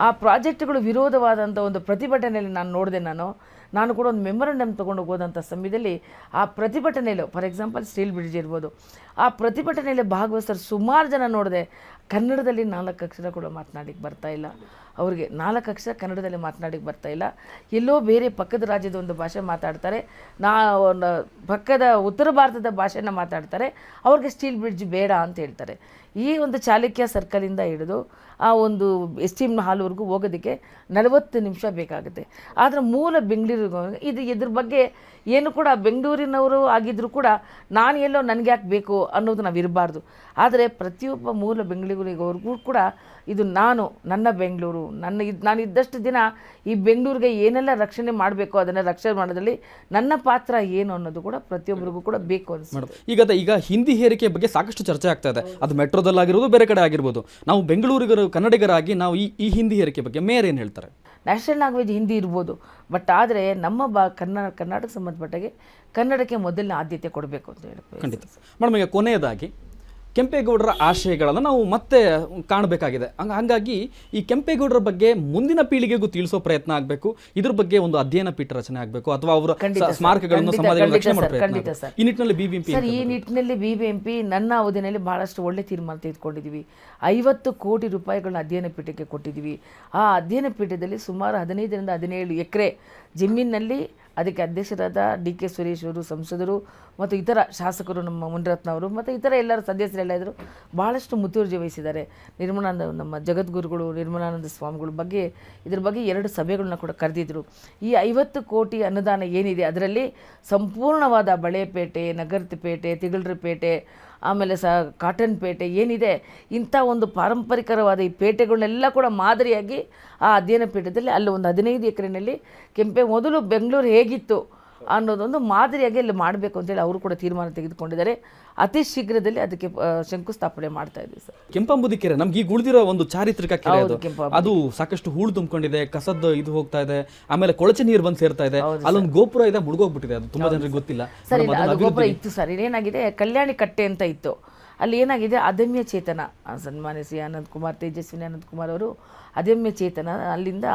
ಆ ಪ್ರಾಜೆಕ್ಟ್ಗಳು ವಿರೋಧವಾದಂಥ ಒಂದು ಪ್ರತಿಭಟನೆಯಲ್ಲಿ ನಾನು ನೋಡಿದೆ ನಾನು. ನಾನು ಕೂಡ ಒಂದು ಮೆಮೊರಂಡಮ್ ತೊಗೊಂಡು ಹೋಗೋದಂಥ ಸಮಯದಲ್ಲಿ ಆ ಪ್ರತಿಭಟನೆಯಲ್ಲಿ, ಫಾರ್ ಎಕ್ಸಾಂಪಲ್ ಸ್ಟೀಲ್ ಬ್ರಿಡ್ಜ್ ಇರ್ಬೋದು, ಆ ಪ್ರತಿಭಟನೆಯಲ್ಲಿ ಭಾಗವಹಿಸೋರು ಸುಮಾರು ಜನ ನೋಡಿದೆ ಕನ್ನಡದಲ್ಲಿ ನಾಲ್ಕು ಅಕ್ಷರ ಕೂಡ ಮಾತನಾಡಲಿಕ್ಕೆ ಬರ್ತಾ ಇಲ್ಲ. ಅವ್ರಿಗೆ ನಾಲ್ಕು ಅಕ್ಷರ ಕನ್ನಡದಲ್ಲಿ ಬರ್ತಾ ಇಲ್ಲ. ಎಲ್ಲೋ ಬೇರೆ ಪಕ್ಕದ ರಾಜ್ಯದ ಒಂದು ಭಾಷೆ ಮಾತಾಡ್ತಾರೆ. ನಾ ಪಕ್ಕದ ಉತ್ತರ ಭಾರತದ ಭಾಷೆನ ಮಾತಾಡ್ತಾರೆ. ಅವ್ರಿಗೆ ಸ್ಟೀಲ್ ಬ್ರಿಡ್ಜ್ ಬೇಡ ಅಂತ ಹೇಳ್ತಾರೆ. ಈ ಒಂದು ಚಾಲುಕ್ಯ ಸರ್ಕಲಿಂದ ಹಿಡಿದು ಆ ಒಂದು ಎಸ್ಟೀಮ್ ಹಾಲ್ವರೆಗೂ ಹೋಗೋದಕ್ಕೆ ನಲವತ್ತು ನಿಮಿಷ ಬೇಕಾಗುತ್ತೆ. ಆದರೆ ಮೂಲ ಬೆಂಗಳೂರಿಗೆ, ಇದು ಇದ್ರ ಬಗ್ಗೆ ಏನು ಕೂಡ ಬೆಂಗಳೂರಿನವರು ಆಗಿದ್ದರೂ ಕೂಡ ನಾನು ಎಲ್ಲೋ ನನಗೆ ಯಾಕೆ ಬೇಕು ಅನ್ನೋದು ನಾವು ಇರಬಾರ್ದು. ಆದರೆ ಪ್ರತಿಯೊಬ್ಬ ಮೂಲ ಬೆಂಗಳೂರಿಗೋರ್ಗೂ ಕೂಡ ಇದು ನಾನು, ನನ್ನ ಬೆಂಗಳೂರು ನನ್ನ ಇದು ನಾನು ಇದ್ದಷ್ಟು ದಿನ ಈ ಬೆಂಗಳೂರಿಗೆ ಏನೆಲ್ಲ ರಕ್ಷಣೆ ಮಾಡಬೇಕು ಅದನ್ನು ರಕ್ಷಣೆ ಮಾಡೋದ್ರಲ್ಲಿ ನನ್ನ ಪಾತ್ರ ಏನು ಅನ್ನೋದು ಕೂಡ ಪ್ರತಿಯೊಬ್ಬರಿಗೂ ಕೂಡ ಬೇಕು ಅನಿಸುತ್ತೆ. ಈಗ ಈಗ ಹಿಂದಿ ಹೇರಿಕೆ ಬಗ್ಗೆ ಸಾಕಷ್ಟು ಚರ್ಚೆ ಆಗ್ತಾ ಇದೆ. ಅದು ಮೆಟ್ರೋದಲ್ಲಾಗಿರ್ಬೋದು ಬೇರೆ ಕಡೆ ಆಗಿರ್ಬೋದು. ನಾವು ಬೆಂಗಳೂರಿಗರು ಕನ್ನಡಿಗರಾಗಿ ನಾವು ಈ ಈ ಹಿಂದಿ ಹೇರಿಕೆ ಬಗ್ಗೆ ಮೇಯರ್ ಏನು ಹೇಳ್ತಾರೆ? ನ್ಯಾಷನಲ್ ಲ್ಯಾಂಗ್ವೇಜ್ ಹಿಂದಿ ಇರ್ಬೋದು. ಬಟ್ ಆದರೆ ನಮ್ಮ ಬಾ ಕನ್ನಡ ಕರ್ನಾಟಕ ಸಂಬಂಧಪಟ್ಟಾಗೆ ಕನ್ನಡಕ್ಕೆ ಮೊದಲನೇ ಆದ್ಯತೆ ಕೊಡಬೇಕು ಅಂತ ಹೇಳಿ ಖಂಡಿತ. ಮೇಡಮ್ ಈಗ ಕೊನೆಯದಾಗಿ ಕೆಂಪೇಗೌಡರ ಆಶಯಗಳನ್ನು ನಾವು ಮತ್ತೆ ಕಾಣಬೇಕಾಗಿದೆ. ಹಂಗ ಹಾಗಾಗಿ ಈ ಕೆಂಪೇಗೌಡರ ಬಗ್ಗೆ ಮುಂದಿನ ಪೀಳಿಗೆಗೂ ತಿಳಿಸೋ ಪ್ರಯತ್ನ ಆಗಬೇಕು. ಇದ್ರ ಬಗ್ಗೆ ಒಂದು ಅಧ್ಯಯನ ಪೀಠ ರಚನೆ ಆಗಬೇಕು. ಅಥವಾ ಅವರ ಸ್ಮಾರಕಗಳನ್ನು. ಈ ನಿಟ್ಟಿನಲ್ಲಿ ಬಿಬಿಎಂಪಿ ಈ ನಿಟ್ಟಿನಲ್ಲಿ ಬಿ ಬಿ ಎಂ ಪಿ ನನ್ನ ಅವಧಿನಲ್ಲಿ ಬಹಳಷ್ಟು ಒಳ್ಳೆ ತೀರ್ಮಾನ ತೆಗೆದುಕೊಂಡಿದ್ದೀವಿ. ಐವತ್ತು ಕೋಟಿ ರೂಪಾಯಿಗಳನ್ನ ಅಧ್ಯಯನ ಪೀಠಕ್ಕೆ ಕೊಟ್ಟಿದ್ದೀವಿ. ಆ ಅಧ್ಯಯನ ಪೀಠದಲ್ಲಿ ಸುಮಾರು ಹದಿನೈದರಿಂದ ಹದಿನೇಳು ಎಕರೆ ಜಮೀನಿನಲ್ಲಿ ಅದಕ್ಕೆ ಅಧ್ಯಕ್ಷರಾದ ಡಿ ಕೆ ಸುರೇಶ್ ಅವರು, ಸಂಸದರು ಮತ್ತು ಇತರ ಶಾಸಕರು ನಮ್ಮ ಮುನಿರತ್ನ ಅವರು ಮತ್ತು ಇತರ ಎಲ್ಲರೂ ಸದಸ್ಯರೆಲ್ಲ ಇದ್ದರು ಭಾಳಷ್ಟು ಮುತುವರ್ಜಿ ವಹಿಸಿದ್ದಾರೆ. ನಿರ್ಮಲಾನಂದ ನಮ್ಮ ಜಗದ್ಗುರುಗಳು, ನಿರ್ಮಲಾನಂದ ಸ್ವಾಮಿಗಳ ಬಗ್ಗೆ, ಇದ್ರ ಬಗ್ಗೆ ಎರಡು ಸಭೆಗಳನ್ನ ಕೂಡ ಕರೆದಿದ್ದರು ಈ ಐವತ್ತು ಕೋಟಿ ಅನುದಾನ ಏನಿದೆ, ಅದರಲ್ಲಿ ಸಂಪೂರ್ಣವಾದ ಬಳೆಪೇಟೆ ನಗರದಪೇಟೆ ತಿಗಳರಪೇಟೆ ಆಮೇಲೆ ಸಹ ಕಾಟನ್ ಪೇಟೆ ಏನಿದೆ, ಇಂಥ ಒಂದು ಪಾರಂಪರಿಕರವಾದ ಈ ಪೇಟೆಗಳನ್ನೆಲ್ಲ ಕೂಡ ಮಾದರಿಯಾಗಿ ಆ ಅಧ್ಯಯನ ಪೀಠದಲ್ಲಿ ಅಲ್ಲಿ ಒಂದು ಹದಿನೈದು ಎಕರೆನಲ್ಲಿ ಕೆಂಪೆ, ಮೊದಲು ಬೆಂಗಳೂರು ಹೇಗಿತ್ತು? ಅನ್ನೋದೊಂದು ಮಾದರಿಯಾಗಿ ಅಲ್ಲಿ ಮಾಡಬೇಕು ಅಂತೇಳಿ ಅವರು ಕೂಡ ತೀರ್ಮಾನ ತೆಗೆದುಕೊಂಡಿದ್ದಾರೆ. ಅತಿ ಶೀಘ್ರದಲ್ಲಿ ಅದಕ್ಕೆ ಶಂಕುಸ್ಥಾಪನೆ ಮಾಡ್ತಾ ಇದ್ದೀವಿ ಸರ್. ಕೆಂಪಂಬುದಿ ಕೆರೆ ನಮ್ಗೆ ಈಗ ಉಳಿದಿರೋ ಒಂದು ಚಾರಿತ್ರಿಕ ಕೆರೆ ಅದು. ಅದು ಸಾಕಷ್ಟು ಹೂಳು ತುಂಬಿಕೊಂಡಿದೆ ಕಸದ ಇದು ಹೋಗ್ತಾ ಇದೆ ಆಮೇಲೆ ಕೊಳಚೆ ನೀರು ಬಂದು ಸೇರ್ತಾ ಇದೆ. ಅಲ್ಲೊಂದು ಗೋಪುರ ಇದೆ ಮುಳುಗೋಗ್ಬಿಟ್ಟಿದೆ. ಅದು ತುಂಬಾ ಜನರಿಗೆ ಗೊತ್ತಿಲ್ಲ. ಸರ್ ಗೋಪುರ ಇತ್ತು ಸರ್. ಏನಾಗಿದೆ ಕಲ್ಯಾಣಿ ಕಟ್ಟೆ ಅಂತ ಇತ್ತು. ಅಲ್ಲಿ ಏನಾಗಿದೆ ಅದಮ್ಯ ಚೇತನ ಸನ್ಮಾನಿಸಿ ಅನಂತ್ ಕುಮಾರ್ ತೇಜಸ್ವಿನಿ ಅನಂತ್ ಕುಮಾರ್ ಅವರು ಅದಮ್ಯ ಚೇತನ ಅಲ್ಲಿಂದ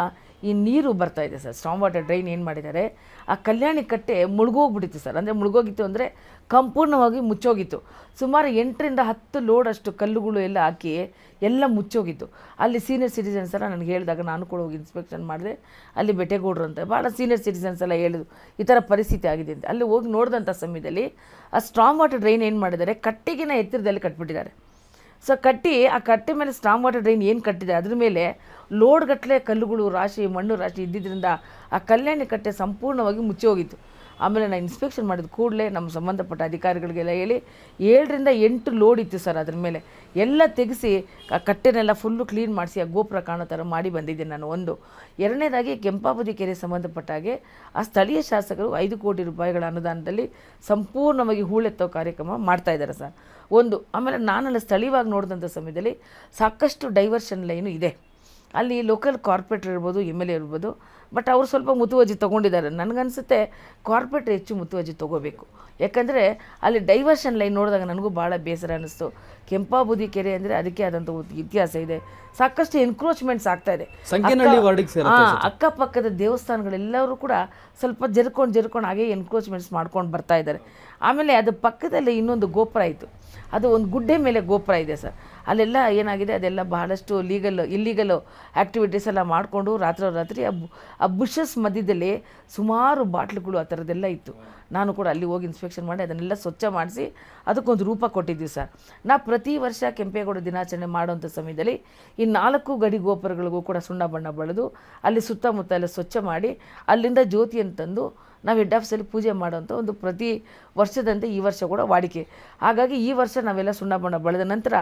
ಈ ನೀರು ಬರ್ತಾ ಇದೆ ಸರ್. ಸ್ಟ್ರಾಂಗ್ ವಾಟರ್ ಡ್ರೈನ್ ಏನು ಮಾಡಿದ್ದಾರೆ? ಆ ಕಲ್ಯಾಣಿ ಕಟ್ಟೆ ಮುಳುಗೋಗ್ಬಿಟ್ಟಿತ್ತು ಸರ್. ಅಂದರೆ ಮುಳುಗೋಗಿತ್ತು ಅಂದರೆ ಸಂಪೂರ್ಣವಾಗಿ ಮುಚ್ಚೋಗಿತ್ತು. ಸುಮಾರು ಎಂಟರಿಂದ ಹತ್ತು ಲೋಡ್ ಅಷ್ಟು ಕಲ್ಲುಗಳು ಎಲ್ಲ ಹಾಕಿ ಎಲ್ಲ ಮುಚ್ಚೋಗಿತ್ತು. ಅಲ್ಲಿ ಸೀನಿಯರ್ ಸಿಟಿಸನ್ಸ್ ಎಲ್ಲ ನನಗೆ ಹೇಳಿದಾಗ ನಾನು ಕೂಡ ಹೋಗಿ ಇನ್ಸ್ಪೆಕ್ಷನ್ ಮಾಡಿದೆ. ಅಲ್ಲಿ ಬೆಟ್ಟೆಗೌಡರು ಅಂತ ಭಾಳ ಸೀನಿಯರ್ ಸಿಟಿಸನ್ಸ್ ಎಲ್ಲ ಹೇಳಿದ್ರು. ಈ ಥರ ಪರಿಸ್ಥಿತಿ ಆಗಿದೆ ಅಂತ. ಅಲ್ಲಿ ಹೋಗಿ ನೋಡಿದಂಥ ಸಮಯದಲ್ಲಿ ಆ ಸ್ಟ್ರಾಂಗ್ ವಾಟರ್ ಡ್ರೈನ್ ಏನು ಮಾಡಿದ್ದಾರೆ? ಕಟ್ಟಿಗಿನ ಎತ್ತಿರದಲ್ಲಿ ಕಟ್ಬಿಟ್ಟಿದ್ದಾರೆ. ಸೊ ಕಟ್ಟಿ, ಆ ಕಟ್ಟೆ ಮೇಲೆ ಸ್ಟ್ರಾಂಗ್ ವಾಟರ್ ಡ್ರೈನ್ ಏನು ಕಟ್ಟಿದೆ? ಅದ್ರ ಮೇಲೆ ಲೋಡ್ಗಟ್ಟಲೆ ಕಲ್ಲುಗಳು, ರಾಶಿ, ಮಣ್ಣು ರಾಶಿ ಇದ್ದಿದ್ದರಿಂದ ಆ ಕಲ್ಯಾಣಿ ಕಟ್ಟೆ ಸಂಪೂರ್ಣವಾಗಿ ಮುಚ್ಚಿ ಹೋಗಿತ್ತು. ಆಮೇಲೆ ನಾನು ಇನ್ಸ್ಪೆಕ್ಷನ್ ಮಾಡಿದ ಕೂಡಲೇ ನಮ್ಮ ಸಂಬಂಧಪಟ್ಟ ಅಧಿಕಾರಿಗಳಿಗೆಲ್ಲ ಹೇಳಿ, ಏಳರಿಂದ ಎಂಟು ಲೋಡ್ ಇತ್ತು ಸರ್ ಅದ್ರ ಮೇಲೆ. ಎಲ್ಲ ತೆಗೆಸಿ, ಆ ಕಟ್ಟೆನೆಲ್ಲ ಫುಲ್ಲು ಕ್ಲೀನ್ ಮಾಡಿಸಿ, ಆ ಗೋಪುರ ಕಾಣೋ ಥರ ಮಾಡಿ ಬಂದಿದ್ದೀನಿ ನಾನು ಒಂದು. ಎರಡನೇದಾಗಿ ಕೆಂಪಾಬುದಿ ಕೆರೆ ಸಂಬಂಧಪಟ್ಟ ಹಾಗೆ, ಆ ಸ್ಥಳೀಯ ಶಾಸಕರು ಐದು ಕೋಟಿ ರೂಪಾಯಿಗಳ ಅನುದಾನದಲ್ಲಿ ಸಂಪೂರ್ಣವಾಗಿ ಹೂಳೆತ್ತೋ ಕಾರ್ಯಕ್ರಮ ಮಾಡ್ತಾ ಇದ್ದಾರೆ ಸರ್. ಒಂದು, ಆಮೇಲೆ ನಾನೆಲ್ಲ ಸ್ಥಳೀಯವಾಗಿ ನೋಡಿದಂಥ ಸಮಯದಲ್ಲಿ ಸಾಕಷ್ಟು ಡೈವರ್ಷನ್ ಲೈನು ಇದೆ. ಅಲ್ಲಿ ಲೋಕಲ್ ಕಾರ್ಪೊರೇಟರ್ ಇರ್ಬೋದು ಎಂ ಎಲ್ ಎ ಇರ್ಬೋದು ಬಟ್ ಅವರು ಸ್ವಲ್ಪ ಮುತುವರ್ಜಿ ತೊಗೊಂಡಿದ್ದಾರೆ. ನನಗನ್ಸುತ್ತೆ ಕಾರ್ಪೊರೇಟ್ ಹೆಚ್ಚು ಮುತುವರ್ಜಿ ತೊಗೋಬೇಕು. ಯಾಕಂದರೆ ಅಲ್ಲಿ ಡೈವರ್ಷನ್ ಲೈನ್ ನೋಡಿದಾಗ ನನಗೂ ಭಾಳ ಬೇಸರ ಅನ್ನಿಸ್ತು ಕೆಂಪಾಬುದಿ ಕೆರೆ ಅಂದರೆ ಅದಕ್ಕೆ ಆದಂಥ ಇತಿಹಾಸ ಇದೆ. ಸಾಕಷ್ಟು ಎನ್ಕ್ರೋಚ್ಮೆಂಟ್ಸ್ ಆಗ್ತಾ ಇದೆ. ಅಕ್ಕಪಕ್ಕದ ದೇವಸ್ಥಾನಗಳೆಲ್ಲರೂ ಕೂಡ ಸ್ವಲ್ಪ ಜರ್ಕೊಂಡು ಜರ್ಕೊಂಡು ಹಾಗೆ ಎನ್ಕ್ರೋಚ್ಮೆಂಟ್ಸ್ ಮಾಡ್ಕೊಂಡು ಬರ್ತಾ ಇದ್ದಾರೆ. ಆಮೇಲೆ ಅದು ಪಕ್ಕದಲ್ಲಿ ಇನ್ನೊಂದು ಗೋಪುರ ಇತ್ತು. ಅದು ಒಂದು ಗುಡ್ಡೆ ಮೇಲೆ ಗೋಪುರ ಇದೆ ಸರ್. ಅಲ್ಲೆಲ್ಲ ಏನಾಗಿದೆ, ಅದೆಲ್ಲ ಬಹಳಷ್ಟು ಲೀಗಲ್ ಇಲ್ಲೀಗಲ್ ಆ್ಯಕ್ಟಿವಿಟೀಸ್ ಎಲ್ಲ ಮಾಡಿಕೊಂಡು ರಾತ್ರಿ ರಾತ್ರಿ ಆ ಬುಷಸ್ ಮಧ್ಯದಲ್ಲಿ ಸುಮಾರು ಬಾಟ್ಲುಗಳು ಆ ಥರದ್ದೆಲ್ಲ ಇತ್ತು. ನಾನು ಕೂಡ ಅಲ್ಲಿ ಹೋಗಿ ಇನ್ಸ್ಪೆಕ್ಷನ್ ಮಾಡಿ ಅದನ್ನೆಲ್ಲ ಸ್ವಚ್ಛ ಮಾಡಿಸಿ ಅದಕ್ಕೊಂದು ರೂಪ ಕೊಟ್ಟಿದ್ದೀವಿ ಸರ್. ನಾ ಪ್ರತಿ ವರ್ಷ ಕೆಂಪೇಗೌಡ ದಿನಾಚರಣೆ ಮಾಡುವಂಥ ಸಮಯದಲ್ಲಿ ಈ ನಾಲ್ಕು ಗಡಿ ಗೋಪುರಗಳಿಗೂ ಕೂಡ ಸುಣ್ಣ ಬಣ್ಣ ಬಳಿದು ಅಲ್ಲಿ ಸುತ್ತಮುತ್ತ ಎಲ್ಲ ಸ್ವಚ್ಛ ಮಾಡಿ ಅಲ್ಲಿಂದ ಜ್ಯೋತಿಯನ್ನು ತಂದು ನಾವು ಹೆಡ್ ಆಫೀಸಲ್ಲಿ ಪೂಜೆ ಮಾಡೋಂಥ ಒಂದು ಪ್ರತಿ ವರ್ಷದಂತೆ ಈ ವರ್ಷ ಕೂಡ ವಾಡಿಕೆ. ಹಾಗಾಗಿ ಈ ವರ್ಷ ನಾವೆಲ್ಲ ಸುಣ್ಣ ಬಣ್ಣ ಬಳೆದ ನಂತರ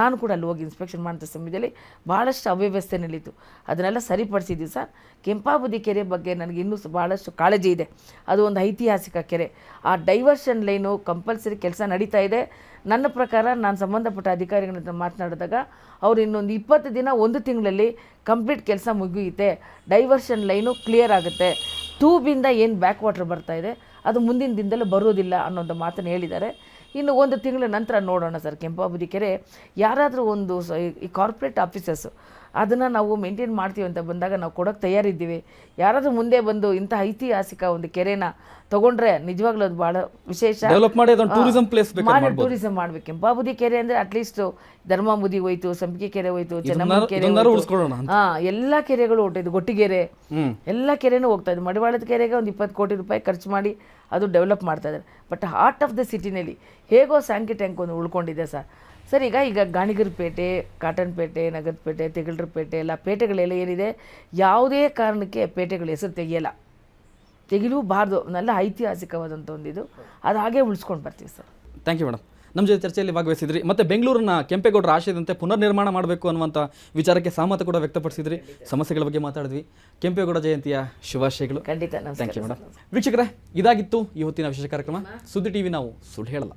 ನಾನು ಕೂಡ ಅಲ್ಲಿ ಹೋಗಿ ಇನ್ಸ್ಪೆಕ್ಷನ್ ಮಾಡೋಂಥ ಸಮಯದಲ್ಲಿ ಭಾಳಷ್ಟು ಅವ್ಯವಸ್ಥೆ ನಡೀತು ಅದನ್ನೆಲ್ಲ ಸರಿಪಡಿಸಿದ್ದೀವಿ ಸರ್. ಕೆಂಪಾಬುದಿ ಕೆರೆ ಬಗ್ಗೆ ನನಗೆ ಇನ್ನೂ ಭಾಳಷ್ಟು ಕಾಳಜಿ ಇದೆ. ಅದು ಒಂದು ಐತಿಹಾಸಿಕ ಕೆರೆ. ಆ ಡೈವರ್ಷನ್ ಲೈನು ಕಂಪಲ್ಸರಿ ಕೆಲಸ ನಡೀತಾ ಇದೆ. ನನ್ನ ಪ್ರಕಾರ ನಾನು ಸಂಬಂಧಪಟ್ಟ ಅಧಿಕಾರಿಗಳ ಹತ್ರ ಮಾತನಾಡಿದಾಗ ಅವ್ರು ಇನ್ನೊಂದು ಇಪ್ಪತ್ತು ದಿನ ಒಂದು ತಿಂಗಳಲ್ಲಿ ಕಂಪ್ಲೀಟ್ ಕೆಲಸ ಮುಗಿಯುತ್ತೆ. ಡೈವರ್ಷನ್ ಲೈನು ಕ್ಲಿಯರ್ ಆಗುತ್ತೆ. ಟ್ಯೂಬಿಂದ ಏನು ಬ್ಯಾಕ್ ವಾಟರ್ ಬರ್ತಾ ಇದೆ, ಅದು ಮುಂದಿನ ದಿನದಲ್ಲೂ ಬರೋದಿಲ್ಲ ಅನ್ನೋ ಒಂದು ಮಾತನ್ನು ಹೇಳಿದ್ದಾರೆ. ಇನ್ನು ಒಂದು ತಿಂಗಳ ನಂತರ ನೋಡೋಣ ಸರ್ ಕೆಂಪಾಬುದಿ ಕೆರೆ. ಯಾರಾದರೂ ಒಂದು ಈ ಕಾರ್ಪೊರೇಟ್ ಆಫೀಸರ್ಸು ಅದನ್ನು ನಾವು ಮೇಂಟೈನ್ ಮಾಡ್ತೀವಿ ಅಂತ ಬಂದಾಗ ನಾವು ಕೊಡೋಕ್ಕೆ ತಯಾರಿದ್ದೀವಿ. ಯಾರಾದರೂ ಮುಂದೆ ಬಂದು ಇಂಥ ಐತಿಹಾಸಿಕ ಒಂದು ಕೆರೆನ ತಗೊಂಡ್ರೆ ನಿಜವಾಗ್ಲೂ ಅದು ಭಾಳ ವಿಶೇಷ. ಮಾಡಿ ಟೂರಿಸಂ ಪ್ಲೇಸ್ ಬೇಕಾದ್ರೆ ಮಾಡಿ ಮಾಡ್ಬೋದು. ಟೂರಿಸಂ ಮಾಡ್ಬೇಕು ಬಾಬುದಿ ಕೆರೆ ಅಂದ್ರೆ ಅಟ್ಲೀಸ್ಟ್ ಧರ್ಮಾಬುದಿ ಹೋಯ್ತು ಸಂಪಿಗೆ ಕೆರೆ ಹೋಯ್ತು ಚೆನ್ನಮ್ಮ ಕೆರೆ. ಹಾ ಎಲ್ಲ ಕೆರೆಗಳು ಹೊಟ್ಟಿದ್ದು ಗೊಟ್ಟಿಗೆರೆ. ಎಲ್ಲ ಕೆರೆನೂ ಹೋಗ್ತಾ ಇದ್ದು ಮಡಿವಾಳದ ಕೆರೆಗೆ ಒಂದು ಇಪ್ಪತ್ತು ಕೋಟಿ ರೂಪಾಯಿ ಖರ್ಚು ಮಾಡಿ ಅದು ಡೆವಲಪ್ ಮಾಡ್ತಾ ಇದ್ದಾರೆ. ಬಟ್ ಹಾರ್ಟ್ ಆಫ್ ದ ಸಿಟಿನಲ್ಲಿ ಹೇಗೋ ಸ್ಯಾಂಕಿ ಟ್ಯಾಂಕ್ ಒಂದು ಉಳ್ಕೊಂಡಿದೆ ಸರ್. ಸರ್ ಈಗ ಈಗ ಗಾಣಿಗರ ಪೇಟೆ ಕಾಟನ್ ಪೇಟೆ ಗಾಣಿಗರಪೇಟೆ ಪೇಟೆ ನಗರಪೇಟೆ ತೆಗಲ್ರಪೇಟೆ ಎಲ್ಲ ಪೇಟೆಗಳೆಲ್ಲ ಏನಿದೆ ಯಾವುದೇ ಕಾರಣಕ್ಕೆ ಪೇಟೆಗಳ ಹೆಸರು ತೆಗೆಯಲ್ಲ. ತೆಗಿಲೂಬಾರ್ದು. ನಲ್ಲ ಐತಿಹಾಸಿಕವಾದಂಥ ಒಂದು ಇದು ಅದು ಹಾಗೆ ಉಳಿಸ್ಕೊಂಡು ಬರ್ತೀವಿ ಸರ್. Thank you madam. ನಮ್ಮ ಜೊತೆ ಚರ್ಚೆಯಲ್ಲಿ ಭಾಗವಹಿಸಿದ್ರಿ. ಮತ್ತು ಬೆಂಗಳೂರನ್ನ ಕೆಂಪೇಗೌಡರ ಆಶಯದಂತೆ ಪುನರ್ ನಿರ್ಮಾಣ ಮಾಡಬೇಕು ಅನ್ನುವಂಥ ವಿಚಾರಕ್ಕೆ ಸಹಮತ ಕೂಡ ವ್ಯಕ್ತಪಡಿಸಿದ್ರಿ. ಸಮಸ್ಯೆಗಳ ಬಗ್ಗೆ ಮಾತಾಡಿದ್ವಿ. ಕೆಂಪೇಗೌಡ ಜಯಂತಿಯ ಶುಭಾಶಯಗಳು. ಖಂಡಿತ ಥ್ಯಾಂಕ್ ಯು ಮೇಡಮ್. ವೀಕ್ಷಕರೇ ಇದಾಗಿತ್ತು ಇವತ್ತಿನ ವಿಶೇಷ ಕಾರ್ಯಕ್ರಮ. ಸುದ್ದಿ ಟಿವಿ ನಾವು ಸುಳ್ಳು ಹೇಳಲ್ಲ.